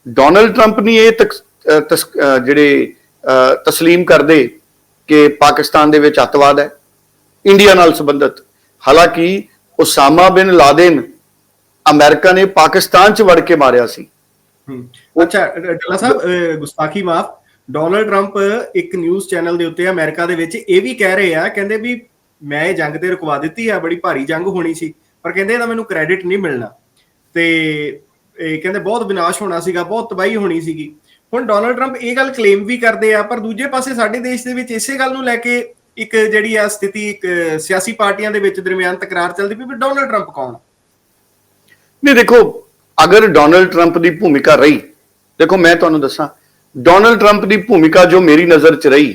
ਡੋਨਲਡ ਟਰੰਪ ਨਹੀਂ ਇਹ ਤਕ- ਤਸ- ਜਿਹੜੇ ਅਹ ਤਸਲੀਮ ਕਰਦੇ ਕਿ ਪਾਕਿਸਤਾਨ ਦੇ ਵਿੱਚ ਅੱਤਵਾਦ ਹੈ ਇੰਡੀਆ ਨਾਲ ਸੰਬੰਧਿਤ। ਹਾਲਾਂਕਿ ਉਸਾਮਾ ਬਿਨ ਲਾਦਨ ਅਮਰੀਕਾ ਨੇ ਪਾਕਿਸਤਾਨ 'ਚ ਵੜ ਕੇ ਮਾਰਿਆ ਸੀ। ਹਮ, ਅੱਛਾ ਡੱਲਾ ਸਾਹਿਬ ਗੁਸਤਾਖੀ ਮਾਫ। ਡੋਨਲਡ ਟਰੰਪ ਇੱਕ ਨਿਊਜ਼ ਚੈਨਲ ਦੇ ਉੱਤੇ ਅਮਰੀਕਾ ਦੇ ਵਿੱਚ ਇਹ ਵੀ ਕਹਿ ਰਹੇ ਆ ਕਹਿੰਦੇ ਵੀ ਮੈਂ ਇਹ ਜੰਗ ਤੇ ਰੁਕਵਾ ਦਿੱਤੀ ਆ ਬੜੀ ਭਾਰੀ ਜੰਗ ਹੋਣੀ ਸੀ। ਪਰ ਕਹਿੰਦੇ ਇਹਦਾ ਮੈਨੂੰ ਕ੍ਰੈਡਿਟ ਨਹੀਂ ਮਿਲਣਾ। ਤੇ ਇਹ ਕਹਿੰਦੇ ਬਹੁਤ ਵਿਨਾਸ਼ ਹੋਣਾ ਸੀਗਾ, ਬਹੁਤ ਤਬਾਹੀ ਹੋਣੀ ਸੀਗੀ। ਹੁਣ ਡੋਨਲਡ ਟਰੰਪ ਇਹ ਗੱਲ ਕਲੇਮ ਵੀ ਕਰਦੇ ਆ, ਪਰ ਦੂਜੇ ਪਾਸੇ ਸਾਡੇ ਦੇਸ਼ ਦੇ ਵਿੱਚ ਇਸੇ ਗੱਲ ਨੂੰ ਲੈ ਕੇ ਇੱਕ ਜਿਹੜੀ ਆ ਸਥਿਤੀ, ਇੱਕ ਸਿਆਸੀ ਪਾਰਟੀਆਂ ਦੇ ਵਿੱਚ ਦਰਮਿਆਨ ਤਕਰਾਰ ਚੱਲਦੀ ਪਈ ਵੀ ਡੋਨਲਡ ਟਰੰਪ ਕੌਣ ਨਹੀਂ, ਦੇਖੋ, ਅਗਰ ਡੋਨਲਡ ਟਰੰਪ ਦੀ ਭੂਮਿਕਾ ਰਹੀ, ਦੇਖੋ ਮੈਂ ਤੁਹਾਨੂੰ ਦੱਸਾਂ ਡੋਨਲਡ ਟਰੰਪ ਦੀ ਭੂਮਿਕਾ ਜੋ ਮੇਰੀ ਨਜ਼ਰ 'ਚ ਰਹੀ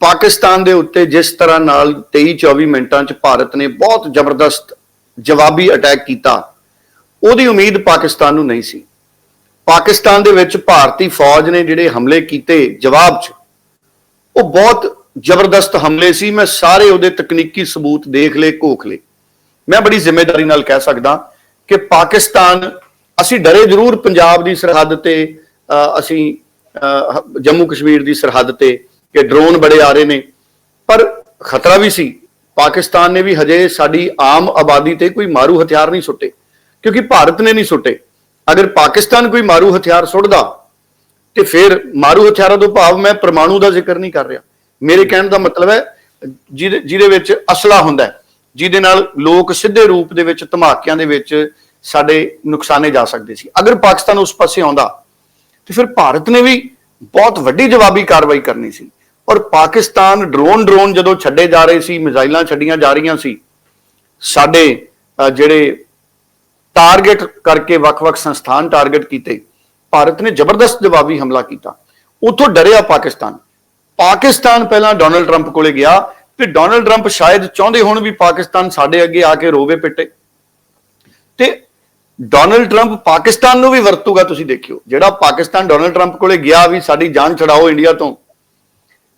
ਪਾਕਿਸਤਾਨ ਦੇ ਉੱਤੇ ਜਿਸ ਤਰ੍ਹਾਂ ਨਾਲ 23-24 ਮਿੰਟਾਂ 'ਚ ਭਾਰਤ ਨੇ ਬਹੁਤ ਜ਼ਬਰਦਸਤ ਜਵਾਬੀ ਅਟੈਕ ਕੀਤਾ ਉਹਦੀ ਉਮੀਦ ਪਾਕਿਸਤਾਨ ਨੂੰ ਨਹੀਂ ਸੀ। ਪਾਕਿਸਤਾਨ ਦੇ ਵਿੱਚ ਭਾਰਤੀ ਫੌਜ ਨੇ ਜਿਹੜੇ ਹਮਲੇ ਕੀਤੇ ਜਵਾਬ 'ਚ ਉਹ ਬਹੁਤ ਜ਼ਬਰਦਸਤ ਹਮਲੇ ਸੀ। ਮੈਂ ਸਾਰੇ ਉਹਦੇ ਤਕਨੀਕੀ ਸਬੂਤ ਦੇਖ ਲਏ ਘੋਖ ਲਏ। ਮੈਂ ਬੜੀ ਜ਼ਿੰਮੇਵਾਰੀ ਨਾਲ ਕਹਿ ਸਕਦਾ ਕਿ ਪਾਕਿਸਤਾਨ ਅਸੀਂ ਡਰੇ ਜ਼ਰੂਰ ਪੰਜਾਬ ਦੀ ਸਰਹੱਦ ਤੇ ਅਹ, ਅਸੀਂ ਅਹ, ਜੰਮੂ ਕਸ਼ਮੀਰ ਦੀ ਸਰਹੱਦ ਤੇ ਕਿ ਡਰੋਨ ਬੜੇ ਆ ਰਹੇ ਨੇ। ਪਰ ਖਤਰਾ ਵੀ ਸੀ। ਪਾਕਿਸਤਾਨ ਨੇ ਵੀ ਹਜੇ ਸਾਡੀ ਆਮ ਆਬਾਦੀ ਤੇ ਕੋਈ ਮਾਰੂ ਹਥਿਆਰ ਨਹੀਂ ਸੁੱਟੇ, ਕਿਉਂਕਿ ਭਾਰਤ ਨੇ ਨਹੀਂ ਸੁੱਟੇ। ਅਗਰ ਪਾਕਿਸਤਾਨ ਕੋਈ ਮਾਰੂ ਹਥਿਆਰ ਸੁੱਟਦਾ, ਤੇ ਫਿਰ ਮਾਰੂ ਹਥਿਆਰਾਂ ਤੋਂ ਭਾਵ ਮੈਂ ਪਰਮਾਣੂ ਦਾ ਜ਼ਿਕਰ ਨਹੀਂ ਕਰ ਰਿਹਾ। ਮੇਰੇ ਕਹਿਣ ਦਾ ਮਤਲਬ ਹੈ, ਜਿਹਦੇ ਜਿਹਦੇ ਵਿੱਚ ਅਸਲਾ ਹੁੰਦਾ ਹੈ, ਜਿਹਦੇ ਨਾਲ ਲੋਕ ਸਿੱਧੇ ਰੂਪ ਦੇ ਵਿੱਚ ਧਮਾਕਿਆਂ ਦੇ ਵਿੱਚ ਸਾਡੇ ਨੁਕਸਾਨੇ ਜਾ ਸਕਦੇ ਸੀ। ਅਗਰ ਪਾਕਿਸਤਾਨ ਉਸ ਪਾਸੇ ਆਉਂਦਾ, ਤੇ ਫਿਰ ਭਾਰਤ ਨੇ ਵੀ ਬਹੁਤ ਵੱਡੀ ਜਵਾਬੀ ਕਾਰਵਾਈ ਕਰਨੀ ਸੀ। ਔਰ ਪਾਕਿਸਤਾਨ ਡਰੋਨ ਡਰੋਨ ਜਦੋਂ ਛੱਡੇ ਜਾ ਰਹੇ ਸੀ, ਮਿਜ਼ਾਈਲਾਂ ਛੱਡੀਆਂ ਜਾ ਰਹੀਆਂ ਸੀ, ਸਾਡੇ ਜਿਹੜੇ ਟਾਰਗੇਟ ਕਰਕੇ ਵੱਖ-ਵੱਖ ਸੰਸਥਾਨ ਟਾਰਗੇਟ ਕੀਤੇ, ਭਾਰਤ ਨੇ ਜ਼ਬਰਦਸਤ ਜਵਾਬੀ ਹਮਲਾ ਕੀਤਾ। ਉਥੋਂ ਡਰਿਆ ਪਾਕਿਸਤਾਨ। ਪਾਕਿਸਤਾਨ ਪਹਿਲਾਂ ਡੋਨਲਡ ਟਰੰਪ ਕੋਲੇ ਗਿਆ ਤੇ ਡੋਨਲਡ ਟਰੰਪ ਸ਼ਾਇਦ ਚਾਹੁੰਦੇ ਹੋਣ ਵੀ ਪਾਕਿਸਤਾਨ ਸਾਡੇ ਅੱਗੇ ਆ ਕੇ ਰੋਵੇ ਪਿੱਟੇ। ਤੇ ਡੋਨਲਡ ਟਰੰਪ ਪਾਕਿਸਤਾਨ ਨੂੰ ਵੀ ਵਰਤੂਗਾ ਤੁਸੀਂ ਦੇਖਿਓ। ਜਿਹੜਾ ਪਾਕਿਸਤਾਨ ਡੋਨਲਡ ਟਰੰਪ ਕੋਲੇ ਗਿਆ ਵੀ ਸਾਡੀ ਜਾਨ ਛਡਾਓ ਇੰਡੀਆ ਤੋਂ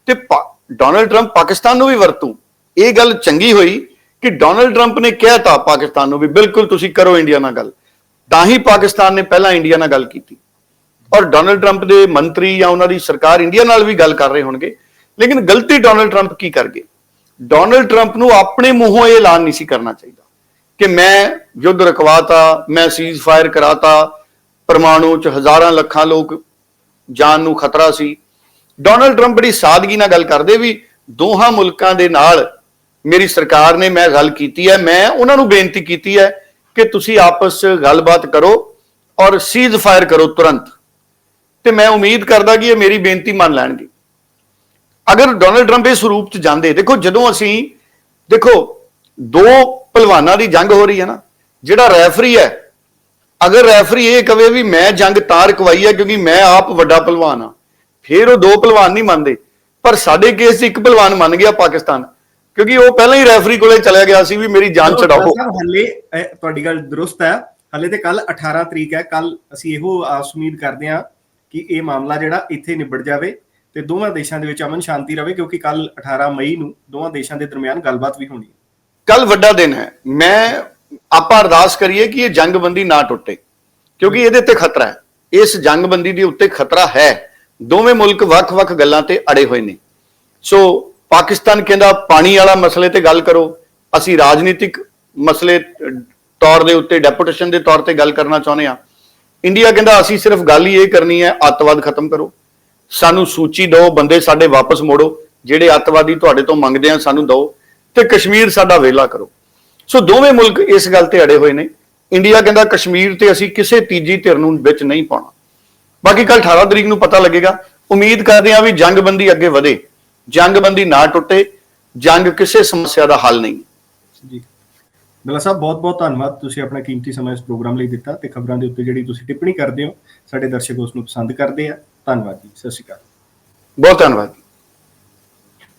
ਤੇ ਪਾ- ਡੋਨਲਡ ਟਰੰਪ ਪਾਕਿਸਤਾਨ ਨੂੰ ਵੀ ਵਰਤੂ। ਇਹ ਗੱਲ ਚੰਗੀ ਹੋਈ ਕਿ ਡੋਨਲਡ ਟਰੰਪ ਨੇ ਕਹਿਤਾ ਪਾਕਿਸਤਾਨ ਨੂੰ ਵੀ, ਬਿਲਕੁਲ ਤੁਸੀਂ ਕਰੋ ਇੰਡੀਆ ਨਾਲ ਗੱਲ। ਤਾਂ ਹੀ ਪਾਕਿਸਤਾਨ ਨੇ ਪਹਿਲਾਂ ਇੰਡੀਆ ਨਾਲ ਗੱਲ ਕੀਤੀ। ਔਰ ਡੋਨਲਡ ਟਰੰਪ ਦੇ ਮੰਤਰੀ ਜਾਂ ਉਹਨਾਂ ਦੀ ਸਰਕਾਰ ਇੰਡੀਆ ਨਾਲ ਵੀ ਗੱਲ ਕਰ ਰਹੇ ਹੋਣਗੇ। ਲੇਕਿਨ ਗਲਤੀ ਡੋਨਲਡ ਟਰੰਪ ਕੀ ਕਰ ਗਏ ਡੋਨਲਡ ਟਰੰਪ ਨੂੰ ਆਪਣੇ ਮੂੰਹੋਂ ਇਹ ਐਲਾਨ ਨਹੀਂ ਸੀ ਕਰਨਾ ਚਾਹੀਦਾ ਕਿ ਮੈਂ ਯੁੱਧ ਰਕਵਾਤਾ, ਮੈਂ ਸੀਜ਼ ਫਾਇਰ ਕਰਾਤਾ, ਪਰਮਾਣੂ ਚ ਹਜ਼ਾਰਾਂ ਲੱਖਾਂ ਲੋਕ ਜਾਨ ਨੂੰ ਖਤਰਾ ਸੀ। ਡੋਨਲਡ ਟਰੰਪ ਬੜੀ ਸਾਦਗੀ ਨਾਲ ਗੱਲ ਕਰਦੇ ਵੀ ਦੋਹਾਂ ਮੁਲਕਾਂ ਦੇ ਨਾਲ ਮੇਰੀ ਸਰਕਾਰ ਨੇ ਮੈਂ ਗੱਲ ਕੀਤੀ ਹੈ, ਮੈਂ ਉਹਨਾਂ ਨੂੰ ਬੇਨਤੀ ਕੀਤੀ ਹੈ ਕਿ ਤੁਸੀਂ ਆਪਸ 'ਚ ਗੱਲਬਾਤ ਕਰੋ ਔਰ ਸੀਜ਼ ਫਾਇਰ ਕਰੋ ਤੁਰੰਤ। ਤੇ ਮੈਂ ਉਮੀਦ ਕਰਦਾ ਕਿ ਇਹ ਮੇਰੀ ਬੇਨਤੀ ਮੰਨ ਲੈਣਗੇ। ਅਗਰ ਡੋਨਲਡ ਟਰੰਪ ਇਸ ਰੂਪ 'ਚ ਜਾਂਦੇ, ਦੇਖੋ ਜਦੋਂ ਅਸੀਂ, ਦੇਖੋ, ਦੋ ਪਹਿਲਵਾਨਾਂ ਦੀ ਜੰਗ ਹੋ ਰਹੀ ਹੈ ਨਾ, ਜਿਹੜਾ ਰੈਫਰੀ ਹੈ, ਅਗਰ ਰੈਫਰੀ ਇਹ ਕਵੇ ਵੀ ਮੈਂ ਜੰਗ ਤਾਂ ਰਕਵਾਈ ਹੈ ਕਿਉਂਕਿ ਮੈਂ ਆਪ ਵੱਡਾ ਪਹਿਲਵਾਨ ਆ ਫਿਰ ਉਹ ਦੋ ਪਹਿਲਵਾਨ ਨਹੀਂ ਮੰਨਦੇ। ਪਰ ਸਾਡੇ ਕੇਸ 'ਚ ਇੱਕ ਪਹਿਲਵਾਨ ਮੰਨ ਗਿਆ ਪਾਕਿਸਤਾਨ। ਕਿਉਂਕਿ ਉਹ ਪਹਿਲਾਂ ਹੀ ਰੈਫਰੀ ਕੋਲੇ ਚਲਿਆ ਗਿਆ ਸੀ ਵੀ ਮੇਰੀ ਜਾਨ ਛਡਾਓ। ਹੱਲੇ ਤੁਹਾਡੀ ਗੱਲ ਦਰੁਸਤ ਹੈ। ਹੱਲੇ ਤੇ ਕੱਲ 18 ਤਰੀਕ ਹੈ। ਕੱਲ ਅਸੀਂ ਇਹੋ ਆਸ ਉਮੀਦ ਕਰਦੇ ਹਾਂ ਕਿ ਇਹ ਮਾਮਲਾ ਜਿਹੜਾ ਇੱਥੇ ਨਿਬੜ ਜਾਵੇ ਤੇ ਦੋਵਾਂ ਦੇਸ਼ਾਂ ਦੇ ਵਿੱਚ ਅਮਨ ਸ਼ਾਂਤੀ ਰਵੇ ਕਿਉਂਕਿ ਕੱਲ 18 ਮਈ ਨੂੰ ਦੋਵਾਂ ਦੇਸ਼ਾਂ ਦੇ ਦਰਮਿਆਨ ਗੱਲਬਾਤ ਵੀ ਹੋਣੀ ਹੈ। ਕੱਲ ਵੱਡਾ ਦਿਨ ਹੈ। ਮੈਂ ਆਪਾਂ ਅਰਦਾਸ ਕਰੀਏ ਕਿ ਇਹ ਜੰਗਬੰਦੀ ਨਾ ਟੁੱਟੇ। ਕਿਉਂਕਿ ਇਹਦੇ ਤੇ ਖਤਰਾ ਹੈ। ਇਸ ਜੰਗਬੰਦੀ ਦੇ ਉੱਤੇ ਖਤਰਾ ਹੈ। ਦੋਵੇਂ ਮੁਲਕ ਵੱਖ-ਵੱਖ ਗੱਲਾਂ ਤੇ ਅੜੇ ਹੋਏ ਨੇ। ਸੋ ਪਾਕਿਸਤਾਨ ਕਹਿੰਦਾ, ਪਾਣੀ ਵਾਲਾ ਮਸਲੇ ਤੇ ਗੱਲ ਕਰੋ। ਅਸੀਂ ਰਾਜਨੀਤਿਕ ਮਸਲੇ ਤੌਰ ਦੇ ਉੱਤੇ, ਡੈਪੂਟੇਸ਼ਨ ਦੇ ਤੌਰ ਤੇ ਗੱਲ ਕਰਨਾ ਚਾਹੁੰਦੇ ਆ ਇੰਡੀਆ ਕਹਿੰਦਾ, ਅਸੀਂ ਸਿਰਫ ਗੱਲ ਹੀ ਇਹ ਕਰਨੀ ਹੈ, ਅੱਤਵਾਦ ਖਤਮ ਕਰੋ। ਸਾਨੂੰ ਸੂਚੀ ਦਿਓ, ਬੰਦੇ ਸਾਡੇ ਵਾਪਸ ਮੋੜੋ। ਜਿਹੜੇ ਅੱਤਵਾਦੀ ਤੁਹਾਡੇ ਤੋਂ ਮੰਗਦੇ ਆ, ਸਾਨੂੰ ਦਿਓ ਤੇ ਕਸ਼ਮੀਰ ਸਾਡਾ ਵੇਲਾ ਕਰੋ। ਸੋ ਦੋਵੇਂ ਮੁਲਕ ਇਸ ਗੱਲ ਤੇ ਅੜੇ ਹੋਏ ਨੇ। ਇੰਡੀਆ ਕਹਿੰਦਾ, ਕਸ਼ਮੀਰ ਤੇ ਅਸੀਂ ਕਿਸੇ ਤੀਜੀ ਧਿਰ ਨੂੰ ਵਿੱਚ ਨਹੀਂ ਪਾਉਣਾ। ਬਾਕੀ ਕੱਲ 18 ਤਰੀਕ ਨੂੰ ਪਤਾ ਲੱਗੇਗਾ। ਉਮੀਦ ਕਰਦੇ ਹਾਂ ਵੀ ਜੰਗਬੰਦੀ ਅੱਗੇ ਵਧੇ। ਜੰਗਬੰਦੀ ਨਾ ਟੁੱਟੇ ਜੰਗ ਕਿਸੇ ਸਮੱਸਿਆ ਦਾ ਹੱਲ ਨਹੀਂ। ਜੀ। ਬਿਲਾ ਸਾਹਿਬ ਬਹੁਤ ਬਹੁਤ ਧੰਨਵਾਦ ਤੁਸੀਂ ਆਪਣਾ ਕੀਮਤੀ ਸਮਾਂ ਇਸ ਪ੍ਰੋਗਰਾਮ ਲਈ ਦਿੱਤਾ ਤੇ ਖਬਰਾਂ ਦੇ ਉੱਤੇ ਜਿਹੜੀ ਤੁਸੀਂ ਟਿੱਪਣੀ ਕਰਦੇ ਹੋ ਸਾਡੇ ਦਰਸ਼ਕ ਉਸ ਨੂੰ ਪਸੰਦ ਕਰਦੇ ਆ। ਧੰਨਵਾਦ ਜੀ। ਸਤਿ ਸ਼੍ਰੀ ਅਕਾਲ। ਬਹੁਤ ਧੰਨਵਾਦ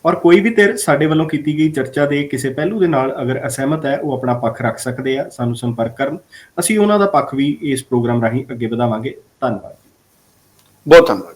ਔਰ ਕੋਈ ਵੀ ਧਿਰ ਸਾਡੇ ਵੱਲੋਂ ਕੀਤੀ ਗਈ ਚਰਚਾ ਦੇ ਕਿਸੇ ਪਹਿਲੂ ਦੇ ਨਾਲ ਅਗਰ ਅਸਹਿਮਤ ਹੈ ਉਹ ਆਪਣਾ ਪੱਖ ਰੱਖ ਸਕਦੇ ਆ ਸਾਨੂੰ ਸੰਪਰਕ ਕਰਨ। ਅਸੀਂ ਉਹਨਾਂ ਦਾ ਪੱਖ ਵੀ ਇਸ ਪ੍ਰੋਗਰਾਮ ਰਾਹੀਂ ਅੱਗੇ ਵਧਾਵਾਂਗੇ। ਧੰਨਵਾਦ। ਬਹੁਤ ਧੰਨਵਾਦ